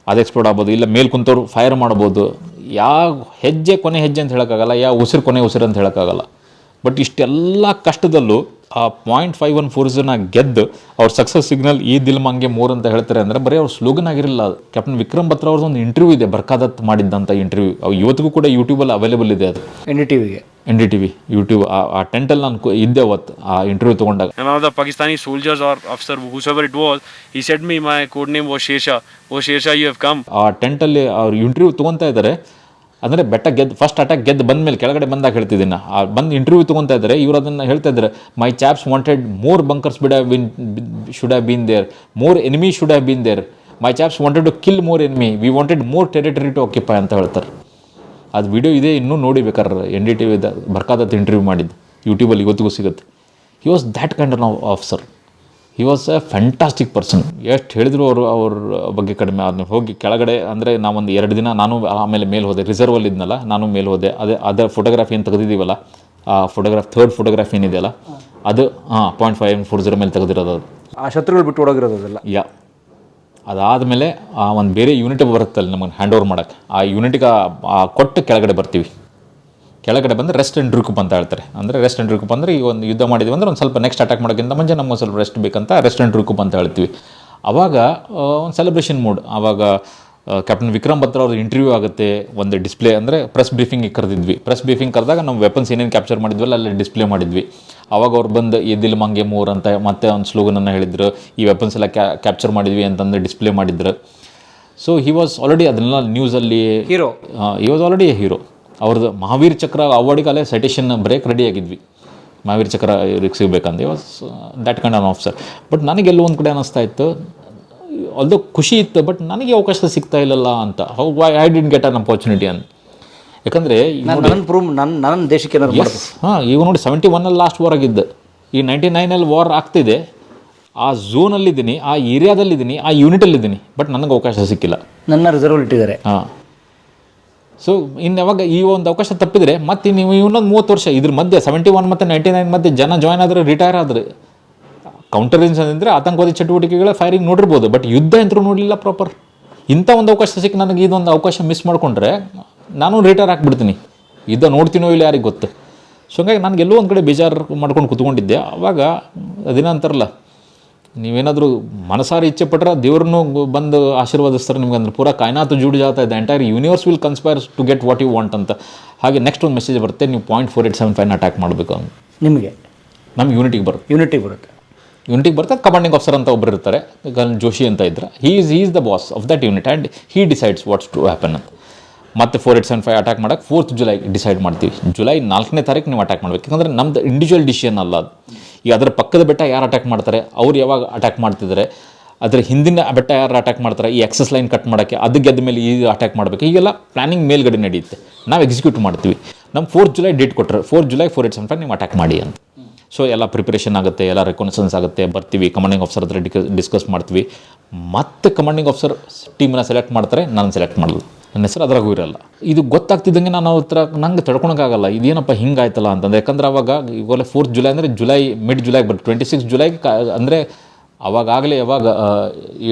A: ಅದು ಎಕ್ಸ್ಪ್ಲೋಡ್ ಆಗ್ಬೋದು. ಇಲ್ಲ ಮೇಲ್ ಕುಂತವ್ರು ಫೈರ್ ಮಾಡ್ಬೋದು. ಯಾವ ಹೆಜ್ಜೆ ಕೊನೆ ಹೆಜ್ಜೆ ಅಂತ ಹೇಳೋಕ್ಕಾಗಲ್ಲ ಯಾವ ಉಸಿರು ಕೊನೆ ಉಸಿರು ಅಂತ ಹೇಳೋಕ್ಕಾಗಲ್ಲ. ಬಟ್ ಇಷ್ಟೆಲ್ಲ ಕಷ್ಟದಲ್ಲೂ ಆ ಪಾಯಿಂಟ್ ಫೈವ್ ಒನ್ ಫೋರ್ ಜನ ಗೆದ್ದು ಅವ್ರ ಸಕ್ಸಸ್ ಸಿಗ್ನಲ್ ಈ ದಿಲ್ ಮಂಗೆ ಮೋರ್ ಅಂತ ಹೇಳ್ತಾರೆ ಅಂದರೆ ಬರೀ ಅವ್ರ ಸ್ಲೋಗನ್ ಆಗಿರಲಿಲ್ಲ ಅದು ಕ್ಯಾಪ್ಟನ್ ವಿಕ್ರಮ್ ಬತ್ರ ಅವ್ರದ್ದು ಒಂದು ಇಂಟರ್ವ್ಯೂ ಇದೆ ಬರ್ಕಾದತ್ ಮಾಡಿದ್ದಂಥ ಇಂಟರ್ವ್ಯೂ ಇವತ್ತಿಗೂ ಕೂಡ ಯೂಟ್ಯೂಬಲ್ಲಿ ಅವೈಲೇಬಲ್ ಇದೆ ಅದು.
B: ಎನ್ ಡಿ ಟಿವಿಗೆ
A: ಎನ್ ಡಿ ಟಿವಿ ಯೂಟ್ಯೂಬ್ ಆ ಟೆಂಟಲ್ಲಿ ನಾನು ಇದ್ದೆ ಅವತ್ತು ಆ ಇಂಟರ್ವ್ಯೂ ತೊಗೊಂಡಾಗ.
C: And one Pakistani soldiers or soldiers or officer, whosoever it was, he said me my code name was oh Oh ಶೇಷಾ you have come.
A: ಆ ಟೆಂಟಲ್ಲಿ ಅವ್ರು ಇಂಟರ್ವ್ಯೂ ತೊಗೊತಾ ಇದ್ದಾರೆ. ಅಂದರೆ ಬೆಟ್ಟ ಗೆದ್ದು ಫಸ್ಟ್ ಅಟ್ಯಾಕ್ ಗೆದ್ದು ಬಂದ ಮೇಲೆ ಕೆಳಗಡೆ ಬಂದಾಗ ಹೇಳ್ತಿದ್ದೀನಿ. ಆ, ಬಂದು ಇಂಟರ್ವ್ಯೂ ತೊಗೊತಾ ಇದ್ದಾರೆ, ಇವರು ಅದನ್ನು ಹೇಳ್ತಾ ಇದ್ದಾರೆ my chaps wanted more bunkers bid been should have been there more enemy should have been there my chaps wanted to kill more enemy we wanted more territory to occupy ಅಂತ ಹೇಳ್ತಾರೆ. ಅದು video ಇದೆ, ಇನ್ನೂ ನೋಡಿ ಬೇಕಾದ್ರೆ N D T ವಿದ Barkha Dutt interview ಮಾಡಿದ್ದು. ಯೂಟ್ಯೂಬಲ್ಲಿ ಇವತ್ತಿಗೂ ಸಿಗುತ್ತೆ. He was that kind of officer he was a fantastic person ಎಷ್ಟು ಹೇಳಿದ್ರು ಅವರು ಅವ್ರ ಬಗ್ಗೆ ಕಡಿಮೆ ಅದನ್ನ ಹೋಗಿ ಕೆಳಗಡೆ ಅಂದರೆ ನಾವೊಂದು ಎರಡು ದಿನ ನಾನು ಆಮೇಲೆ ಮೇಲೆ ಹೋದೆ. ರಿಸರ್ವಲ್ಲಿ ಇದ್ನಲ್ಲ ನಾನು ಮೇಲೆ ಹೋದೆ. ಅದೇ ಅದರ ಫೋಟೋಗ್ರಾಫಿ ಏನು ತೆಗೆದಿದ್ದೀವಲ್ಲ ಆ ಫೋಟೋಗ್ರಾಫ್ ಥರ್ಡ್ ಫೋಟೋಗ್ರಾಫಿ ಏನಿದೆಯಲ್ಲ ಅದು ಹಾಂ ಪಾಯಿಂಟ್ ಫೈವ್ ಫೋರ್ ಜೀರೋ ಮೇಲೆ ತೆಗೆದಿರೋದು ಅದು.
B: ಆ ಶತ್ರುಗಳು ಬಿಟ್ಟು ಓಡೋಗಿರೋದಲ್ಲ
A: ಯಾ. ಅದಾದಮೇಲೆ ಆ ಒಂದು ಬೇರೆ ಯೂನಿಟ್ ಬರುತ್ತಲ್ಲ ನಮಗೆ ಹ್ಯಾಂಡ್ ಓವರ್ ಮಾಡೋಕ್ಕೆ. ಆ ಯೂನಿಟ್ಗೆ ಕೊಟ್ಟು ಕೆಳಗಡೆ ಬರ್ತೀವಿ. ಕೆಳಗಡೆ ಬಂದರೆ ರೆಸ್ಟ್ ಆ್ಯಂಡ್ ರಿಕೂಪ್ ಅಂತ ಹೇಳ್ತಾರೆ. ಅಂದರೆ ರೆಸ್ಟ್ ಆ್ಯಂಡ್ ರಿಕೂಪ್ ಅಂದರೆ ಈ ಒಂದು ಯುದ್ಧ ಮಾಡಿದ್ವಿ ಅಂದ್ರೆ ಒಂದು ಸ್ವಲ್ಪ ನೆಕ್ಸ್ಟ್ ಅಟ್ಯಾಕ್ ಮಾಡೋಕ್ಕಿಂತ ಮುಂಚೆ ಒಂದು ಸ್ವಲ್ಪ ರೆಸ್ಟ್ ಬೇಕಂತ ರೆಸ್ಟ್ ಅಂಡ್ ರಿಕೂಪ್ ಅಂತ ಹೇಳ್ತೀವಿ. ಆವಾಗ ಒಂದು ಸೆಲೆಬ್ರೇಷನ್ ಮೂಡ್ ಆವಾಗ ಕ್ಯಾಪ್ಟನ್ ವಿಕ್ರಮ್ ಬತ್ರ ಅವ್ರದ್ದು ಇಂಟರ್ವ್ಯೂ ಆಗುತ್ತೆ ಒಂದು ಡಿಸ್ಪ್ಲೇ ಅಂದರೆ ಪ್ರೆಸ್ ಬ್ರೀಫಿಂಗ್ ಕರೆದಿದ್ವಿ. ಪ್ರೆಸ್ ಬ್ರೀಫಿಂಗ್ ಕರೆದಾಗ ನಾವು ವೆಪನ್ಸ್ ಏನೇನು ಕ್ಯಾಪ್ಚರ್ ಮಾಡಿದ್ವಲ್ಲ ಅಲ್ಲಿ ಡಿಸ್ಪ್ಲೇ ಮಾಡಿದ್ವಿ. ಆವಾಗ ಅವ್ರು ಬಂದು ಎದಿಲ್ ಮಂಗೆ ಮೂರ್ ಅಂತ ಮತ್ತೆ ಒಂದು ಸ್ಲೋಗನನ್ನು ಹೇಳಿದ್ರು. ಈ ವೆಪನ್ಸ್ ಎಲ್ಲ ಕ್ಯಾಪ್ಚರ್ ಮಾಡಿದ್ವಿ ಅಂತಂದು ಡಿಸ್ಪ್ಲೇ ಮಾಡಿದ್ರು. ಸೊ ಹಿ ವಾಸ್ ಆಲ್ರೆಡಿ ಅದನ್ನೆಲ್ಲ ನ್ಯೂಸಲ್ಲಿ
B: hero
A: he was already a hero ಅವ್ರದ್ದು ಮಹಾವೀರ್ ಚಕ್ರ ಅವಾರ್ಡಿಗಾಲೇ ಸೆಟೇಷನ್ ಬ್ರೇಕ್ ರೆಡಿ ಆಗಿದ್ವಿ. ಮಹಾವೀರ್ ಚಕ್ರ ಇವ್ರಿಗೆ ಸಿಗಬೇಕಂದು was that kind of officer but ನನಗೆಲ್ಲೋ ಒಂದು ಕಡೆ ಅನ್ನಿಸ್ತಾ ಇತ್ತು ಅಲ್ದೋ ಖುಷಿ ಇತ್ತು ಬಟ್ ನನಗೆ ಅವಕಾಶ ಸಿಗ್ತಾ ಇಲ್ಲಲ್ಲ ಅಂತ. How why I didn't get an opportunity ಅಂತ. ಯಾಕಂದರೆ
B: ನಾನು ನನ್ನ ಪ್ರೂವ್ ನನ್ನ ನನ್ನ ದೇಶಕ್ಕೆ
A: ಹಾಂ ಈಗ ನೋಡಿ ಸೆವೆಂಟಿ ಒನ್ನಲ್ಲಿ ಲಾಸ್ಟ್ ವಾರ್ ಆಗಿದ್ದು. ಈ ನೈಂಟಿ ನೈನಲ್ಲಿ ವಾರ್ ಆಗ್ತಿದೆ. ಆ ಝೋನಲ್ಲಿದ್ದೀನಿ ಆ ಏರಿಯಾದಲ್ಲಿದ್ದೀನಿ ಆ ಯೂನಿಟಲ್ಲಿದ್ದೀನಿ ಬಟ್ ನನಗೆ ಅವಕಾಶ ಸಿಕ್ಕಿಲ್ಲ.
B: ನನ್ನ ರಿಸರ್ವ್ ಇಟ್ಟಿದ್ದಾರೆ.
A: ಹಾಂ. ಸೊ ಇನ್ನು ಯಾವಾಗ ಈ ಒಂದು ಅವಕಾಶ ತಪ್ಪಿದರೆ ಮತ್ತೆ ನೀವು ಇನ್ನೊಂದು ಮೂವತ್ತು ವರ್ಷ ಇದ್ರ ಮಧ್ಯೆ ಸೆವೆಂಟಿ ಒನ್ ಮತ್ತು ನೈಂಟಿ ನೈನ್ ಮಧ್ಯೆ ಜನ ಜಾಯ್ನ್ ಆದರೆ ರಿಟೈರ್ ಆದರೆ ಕೌಂಟರ್ ಅಂದರೆ ಆತಂಕವಾದಿ ಚಟುವಟಿಕೆಗಳ ಫೈರಿಂಗ್ ನೋಡಿರ್ಬೋದು ಬಟ್ ಯುದ್ಧ ಎಂತರೂ ನೋಡಲಿಲ್ಲ ಪ್ರಾಪರ್ ಇಂಥ ಒಂದು ಅವಕಾಶ ಸಿಕ್ಕಿ ನನಗೆ ಇದೊಂದು ಅವಕಾಶ ಮಿಸ್ ಮಾಡಿಕೊಂಡ್ರೆ ನಾನು ರಿಟೈರ್ ಹಾಕ್ಬಿಡ್ತೀನಿ ಯುದ್ಧ ನೋಡ್ತೀನೋ ಇಲ್ಲ ಯಾರಿಗೆ ಗೊತ್ತು. ಸೊ ಹಂಗಾಗಿ ನನಗೆಲ್ಲೋ ಒಂದು ಕಡೆ ಬೇಜಾರು ಮಾಡ್ಕೊಂಡು ಕುತ್ಕೊಂಡಿದ್ದೆ. ಅವಾಗ ಅದಿನ ಅಂತಾರಲ್ಲ ನೀವೇನಾದರೂ ಮನಸಾರಿ ಇಚ್ಛೆ ಪಟ್ಟರೆ ದೇವ್ರನ್ನೂ ಬಂದು ಆಶೀರ್ವಾದಿಸ್ತಾರೆ ನಿಮ್ಗೆ ಅಂದ್ರೆ ಪೂರಾ ಕಾಯ್ನಾತು ಜೂಡಿ ಜಾತಾ ಇದೆ. Entire universe will conspire to get what you want ಅಂತ. ಹಾಗೆ ನೆಕ್ಸ್ಟ್ ಒಂದು ಮೆಸೇಜ್ ಬರುತ್ತೆ ನೀವು ಪಾಯಿಂಟ್ ಫೋರ್ ಏಟ್ ಸೆವೆನ್ ಫೈವ್ನ ಅಟ್ಯಾಕ್ ಮಾಡಬೇಕು ಅಂತ.
B: ನಿಮಗೆ?
A: ನಮ್ಮ ಯೂನಿಟಿಗೆ ಬರುತ್ತೆ.
B: ಯೂನಿಟಿಗೆ ಬರುತ್ತೆ.
A: ಯೂನಿಟಿಗೆ ಬರ್ತಾ ಕಮಾಂಡಿಂಗ್ ಆಫೀಸರ್ ಅಂತ ಒಬ್ಬರು ಇರ್ತಾರೆ ಜೋಶಿ ಅಂತ ಇದ್ರೆ. He is is the boss of that unit and he decides what's to happen ಅಂತ. ಮತ್ತೆ four eight seven five attack ಮಾಡೋಕ್ಕೆ ಫೋರ್ತ್ ಜುಲೈ ಡಿಸೈಡ್ ಮಾಡ್ತೀವಿ. ಜುಲೈ ನಾಲ್ಕನೇ ತಾರೀಕು ನೀವು ಅಟ್ಯಾಕ್ ಮಾಡಬೇಕು. ಯಾಕಂದರೆ ನಮ್ದು ಇಂಡಿವಿಜುವಲ್ ಡಿಸಿಷನ್ ಅಲ್ಲ ಅದು. ಈಗ ಅದರ ಪಕ್ಕದ ಬೆಟ್ಟ ಯಾರು ಅಟ್ಯಾಕ್ ಮಾಡ್ತಾರೆ? ಅವ್ರು ಯಾವಾಗ ಅಟ್ಯಾಕ್ ಮಾಡ್ತಿದ್ದಾರೆ ಅದರ ಹಿಂದಿನ ಬೆಟ್ಟ ಯಾರು ಅಟ್ಯಾಕ್ ಮಾಡ್ತಾರೆ? ಈ ಎಕ್ಸಸ್ ಲೈನ್ ಕಟ್ ಮಾಡೋಕ್ಕೆ ಅದು ಗೆದ್ದ ಮೇಲೆ ಈ ಅಟ್ಯಾಕ್ ಮಾಡಬೇಕು. ಈಗೆಲ್ಲ ಪ್ಲಾನಿಂಗ್ ಮೇಲ್ಗಡೆ ನಡೆಯುತ್ತೆ. ನಾವು ಎಕ್ಸಿಕ್ಯೂಟ್ ಮಾಡ್ತೀವಿ. ನಮ್ಮ ಫೋರ್ತ್ ಜುಲೈ ಡೇಟ್ ಕೊಟ್ಟರೆ fourth July four eight seven five ನೀವು ಅಟ್ಯಾಕ್ ಮಾಡಿ ಅಂತ. ಸೊ ಎಲ್ಲ ಪ್ರಿಪ್ರೇಷನ್ ಆಗುತ್ತೆ, ಎಲ್ಲ ರೆಕೊನೆಸನ್ಸ್ ಆಗುತ್ತೆ, ಬರ್ತೀವಿ ಕಮಾಂಡಿಂಗ್ ಆಫೀಸರ್ ಹತ್ರ ಡಿಸ್ಕಸ್ ಮಾಡ್ತೀವಿ. ಮತ್ತೆ ಕಮಾಂಡಿಂಗ್ ಆಫೀಸರ್ ಟೀಮನ್ನ ಸೆಲೆಕ್ಟ್ ಮಾಡ್ತಾರೆ, ನಾನು ಸೆಲೆಕ್ಟ್ ಮಾಡಲ್ಲ ನನ್ನ ಹೆಸರು ಅದ್ರಾಗೂ ಇರಲ್ಲ. ಇದು ಗೊತ್ತಾಗ್ತಿದ್ದಂಗೆ ನಾನು ಹತ್ರ ನಂಗೆ ತಡ್ಕೊಳಕ್ಕಾಗಲ್ಲ ಇದೇನಪ್ಪ ಹಿಂಗಾಯ್ತಲ್ಲ ಅಂತಂದ್ರೆ, ಯಾಕಂದ್ರೆ ಅವಾಗ ಇವಾಗ ಫೋರ್ತ್ ಜುಲೈ ಅಂದರೆ July mid July but twenty six ಜುಲೈಗೆ ಕಾ, ಅಂದರೆ ಅವಾಗಲೇ ಯಾವಾಗ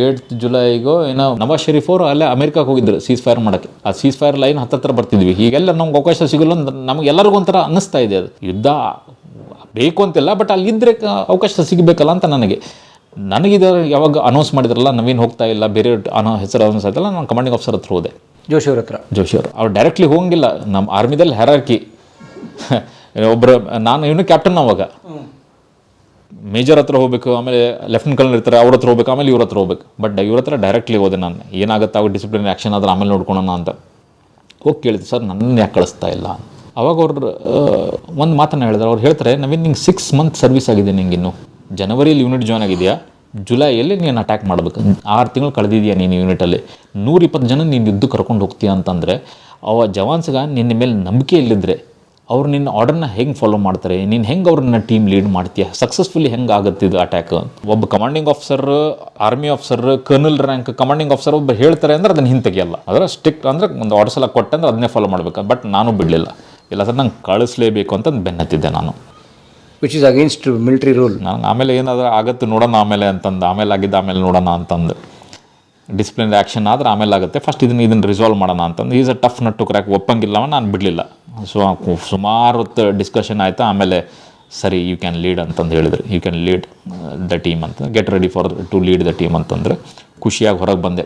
A: ಏಯ್ಟ್ ಜುಲೈಗೋ ಏನೋ ನವಾಜ್ ಶರೀಫ್ ಅವರು ಅಲ್ಲೇ ಅಮೆರಿಕಕ್ಕೆ ಹೋಗಿದ್ರು ಸೀಸ್ ಫೈರ್ ಮಾಡೋಕ್ಕೆ. ಆ ಸೀಸ್ ಫೈರ್ ಲೈನ್ ಹತ್ತತ್ರ ಬರ್ತಿದ್ವಿ. ಹೀಗೆಲ್ಲ ನಮ್ಗೆ ಅವಕಾಶ ಸಿಗಲ್ಲ ಅಂತ ನಮ್ಗೆ ಎಲ್ಲರಿಗೂ ಒಂಥರ ಅನ್ನಿಸ್ತಾ ಇದೆ ಅದು. ಯುದ್ಧ ಬೇಕು ಅಂತಿಲ್ಲ ಬಟ್ ಅಲ್ಲಿದ್ದರೆ ಅವಕಾಶ ಸಿಗಬೇಕಲ್ಲ ಅಂತ ನನಗೆ. ನನಗಿದು ಯಾವಾಗ ಅನೌನ್ಸ್ ಮಾಡಿದ್ರಲ್ಲ ನವೀನ್ ಹೋಗ್ತಾ ಇಲ್ಲ ಬೇರೆ ಅನೋ ಹೆಸರು ಅನೌನ್ಸ್ ಆಯ್ತಲ್ಲ ನಾನು ಕಮಾಂಡಿಂಗ್ ಆಫೀಸರ್ ಹತ್ರ ಹೋದೆ.
B: ಜೋಶಿ ಅವ್ರ ಹತ್ರ.
A: ಜೋಶಿ ಅವರು. ಅವ್ರು ಡೈರೆಕ್ಟ್ಲಿ ಹೋಗಂಗಿಲ್ಲ. ನಮ್ಮ ಆರ್ಮಿದಲ್ಲಿ ಹೆರಾರ್ಕಿ ಒಬ್ಬರು ನಾನು ಇವನು ಕ್ಯಾಪ್ಟನ್ ಅವಾಗ. ಮೇಜರ್ ಹತ್ರ ಹೋಗ್ಬೇಕು ಆಮೇಲೆ ಲೆಫ್ಟಿನೆಂಟ್ ಕರ್ನಲ್ ಇರ್ತಾರೆ ಅವ್ರ ಹತ್ರ ಹೋಗ್ಬೇಕು ಆಮೇಲೆ ಇವ್ರ ಹತ್ರ ಹೋಗ್ಬೇಕು. ಬಟ್ ಇವ್ರ ಹತ್ರ ಡೈರೆಕ್ಟ್ಲಿ ಹೋದೆ ನಾನು. ಏನಾಗುತ್ತೆ ಅವ್ರು ಡಿಸಿಪ್ಲಿನ್ ಆ್ಯಕ್ಷನ್ ಆದ್ರೆ ಆಮೇಲೆ ನೋಡ್ಕೊಳೋಣ ಅಂತ. ಹೋಗಿ ಕೇಳಿದೆ ಸರ್ ನನ್ನ ಯಾಕೆ ಕಳಿಸ್ತಾ ಇಲ್ಲ? ಅವಾಗ ಅವ್ರು ಒಂದು ಮಾತನ್ನು ಹೇಳಿದ್ರು. ಅವ್ರು ಹೇಳ್ತಾರೆ ನವೀನ್ ನಿಂಗೆ ಸಿಕ್ಸ್ ಮಂತ್ ಸರ್ವಿಸ್ ಆಗಿದೆ ನಿಂಗೆ ಇನ್ನು ಜನವರಿಯಲ್ಲಿ ಯೂನಿಟ್ ಜಾಯ್ನ್ ಆಗಿದೆಯಾ? ಜುಲೈಯಲ್ಲಿ ನೀನು ಅಟ್ಯಾಕ್ ಮಾಡಬೇಕು. ಆರು ತಿಂಗಳು ಕಳೆದಿದೆಯಾ ನೀನು ಯೂನಿಟಲ್ಲಿ ನೂರಿಪ್ಪತ್ತು ಜನ ನೀನು ಯುದ್ಧ ಕರ್ಕೊಂಡು ಹೋಗ್ತೀಯ ಅಂತಂದರೆ, ಅವ ಜವಾನ್ಸ್ಗ ನಿನ್ನ ಮೇಲೆ ನಂಬಿಕೆ ಇಲ್ಲಿದ್ರೆ ಅವ್ರು ನಿನ್ನ ಆರ್ಡರ್ನ ಹೆಂಗೆ ಫಾಲೋ ಮಾಡ್ತಾರೆ? ನೀನು ಹೆಂಗೆ ಅವ್ರನ್ನ ಟೀಮ್ ಲೀಡ್ ಮಾಡ್ತೀಯ? ಸಕ್ಸಸ್ಫುಲಿ ಹೆಂಗೆ ಆಗುತ್ತೆ ಇದು ಅಟ್ಯಾಕ್ ಒಬ್ಬ commanding officer army officer colonel rank commanding officer ಒಬ್ಬ ಹೇಳ್ತಾರೆ ಅಂದ್ರೆ ಅದನ್ನು ಹಿಂತೆಗೆಯಲ್ಲ. ಅದರ ಸ್ಟಿಕ್ ಅಂದರೆ ಒಂದು ಆರ್ಡರ್ಸ್ ಎಲ್ಲ ಕೊಟ್ಟೆ ಅಂದ್ರೆ ಅದನ್ನೇ ಫಾಲೋ ಮಾಡ್ಬೇಕು. ಬಟ್ ನಾನು ಬಿಡಲಿಲ್ಲ. ಇಲ್ಲ ಸರ್, ನಂಗೆ ಕಳಿಸ್ಲೇಬೇಕು ಅಂತ ಬೆನ್ನತ್ತಿದ್ದೆ ನಾನು.
B: Which is against military rule
A: ನಾನು ಆಮೇಲೆ ಏನಾದರೂ ಆಗತ್ತೆ ನೋಡೋಣ ಆಮೇಲೆ ಅಂತಂದು, ಆಮೇಲೆ ಆಗಿದ್ದು ಆಮೇಲೆ ನೋಡೋಣ ಅಂತಂದು. ಡಿಸಿಪ್ಲಿನ್ ಆ್ಯಕ್ಷನ್ ಆದ್ರೆ ಆಮೇಲೆ ಆಗುತ್ತೆ. ಫಸ್ಟ್ ಇದನ್ನು ಇದನ್ನು ರಿಸಾಲ್ವ್ ಮಾಡೋಣ ಅಂತಂದು. Is a tough nut to crack ಒಪ್ಪಂಗಿಲ್ಲವ ನಾನು ಬಿಡಲಿಲ್ಲ. ಸೊ ಸುಮಾರು ಹೊತ್ತು ಡಿಸ್ಕಷನ್ ಆಯಿತು. ಆಮೇಲೆ ಸರಿ ಯು ಕ್ಯಾನ್ ಲೀಡ್ ಅಂತಂದು ಹೇಳಿದ್ರು. You can lead the team ಅಂತ get ready for to lead the team ಅಂತಂದ್ರೆ. ಖುಷಿಯಾಗಿ ಹೊರಗೆ ಬಂದೆ.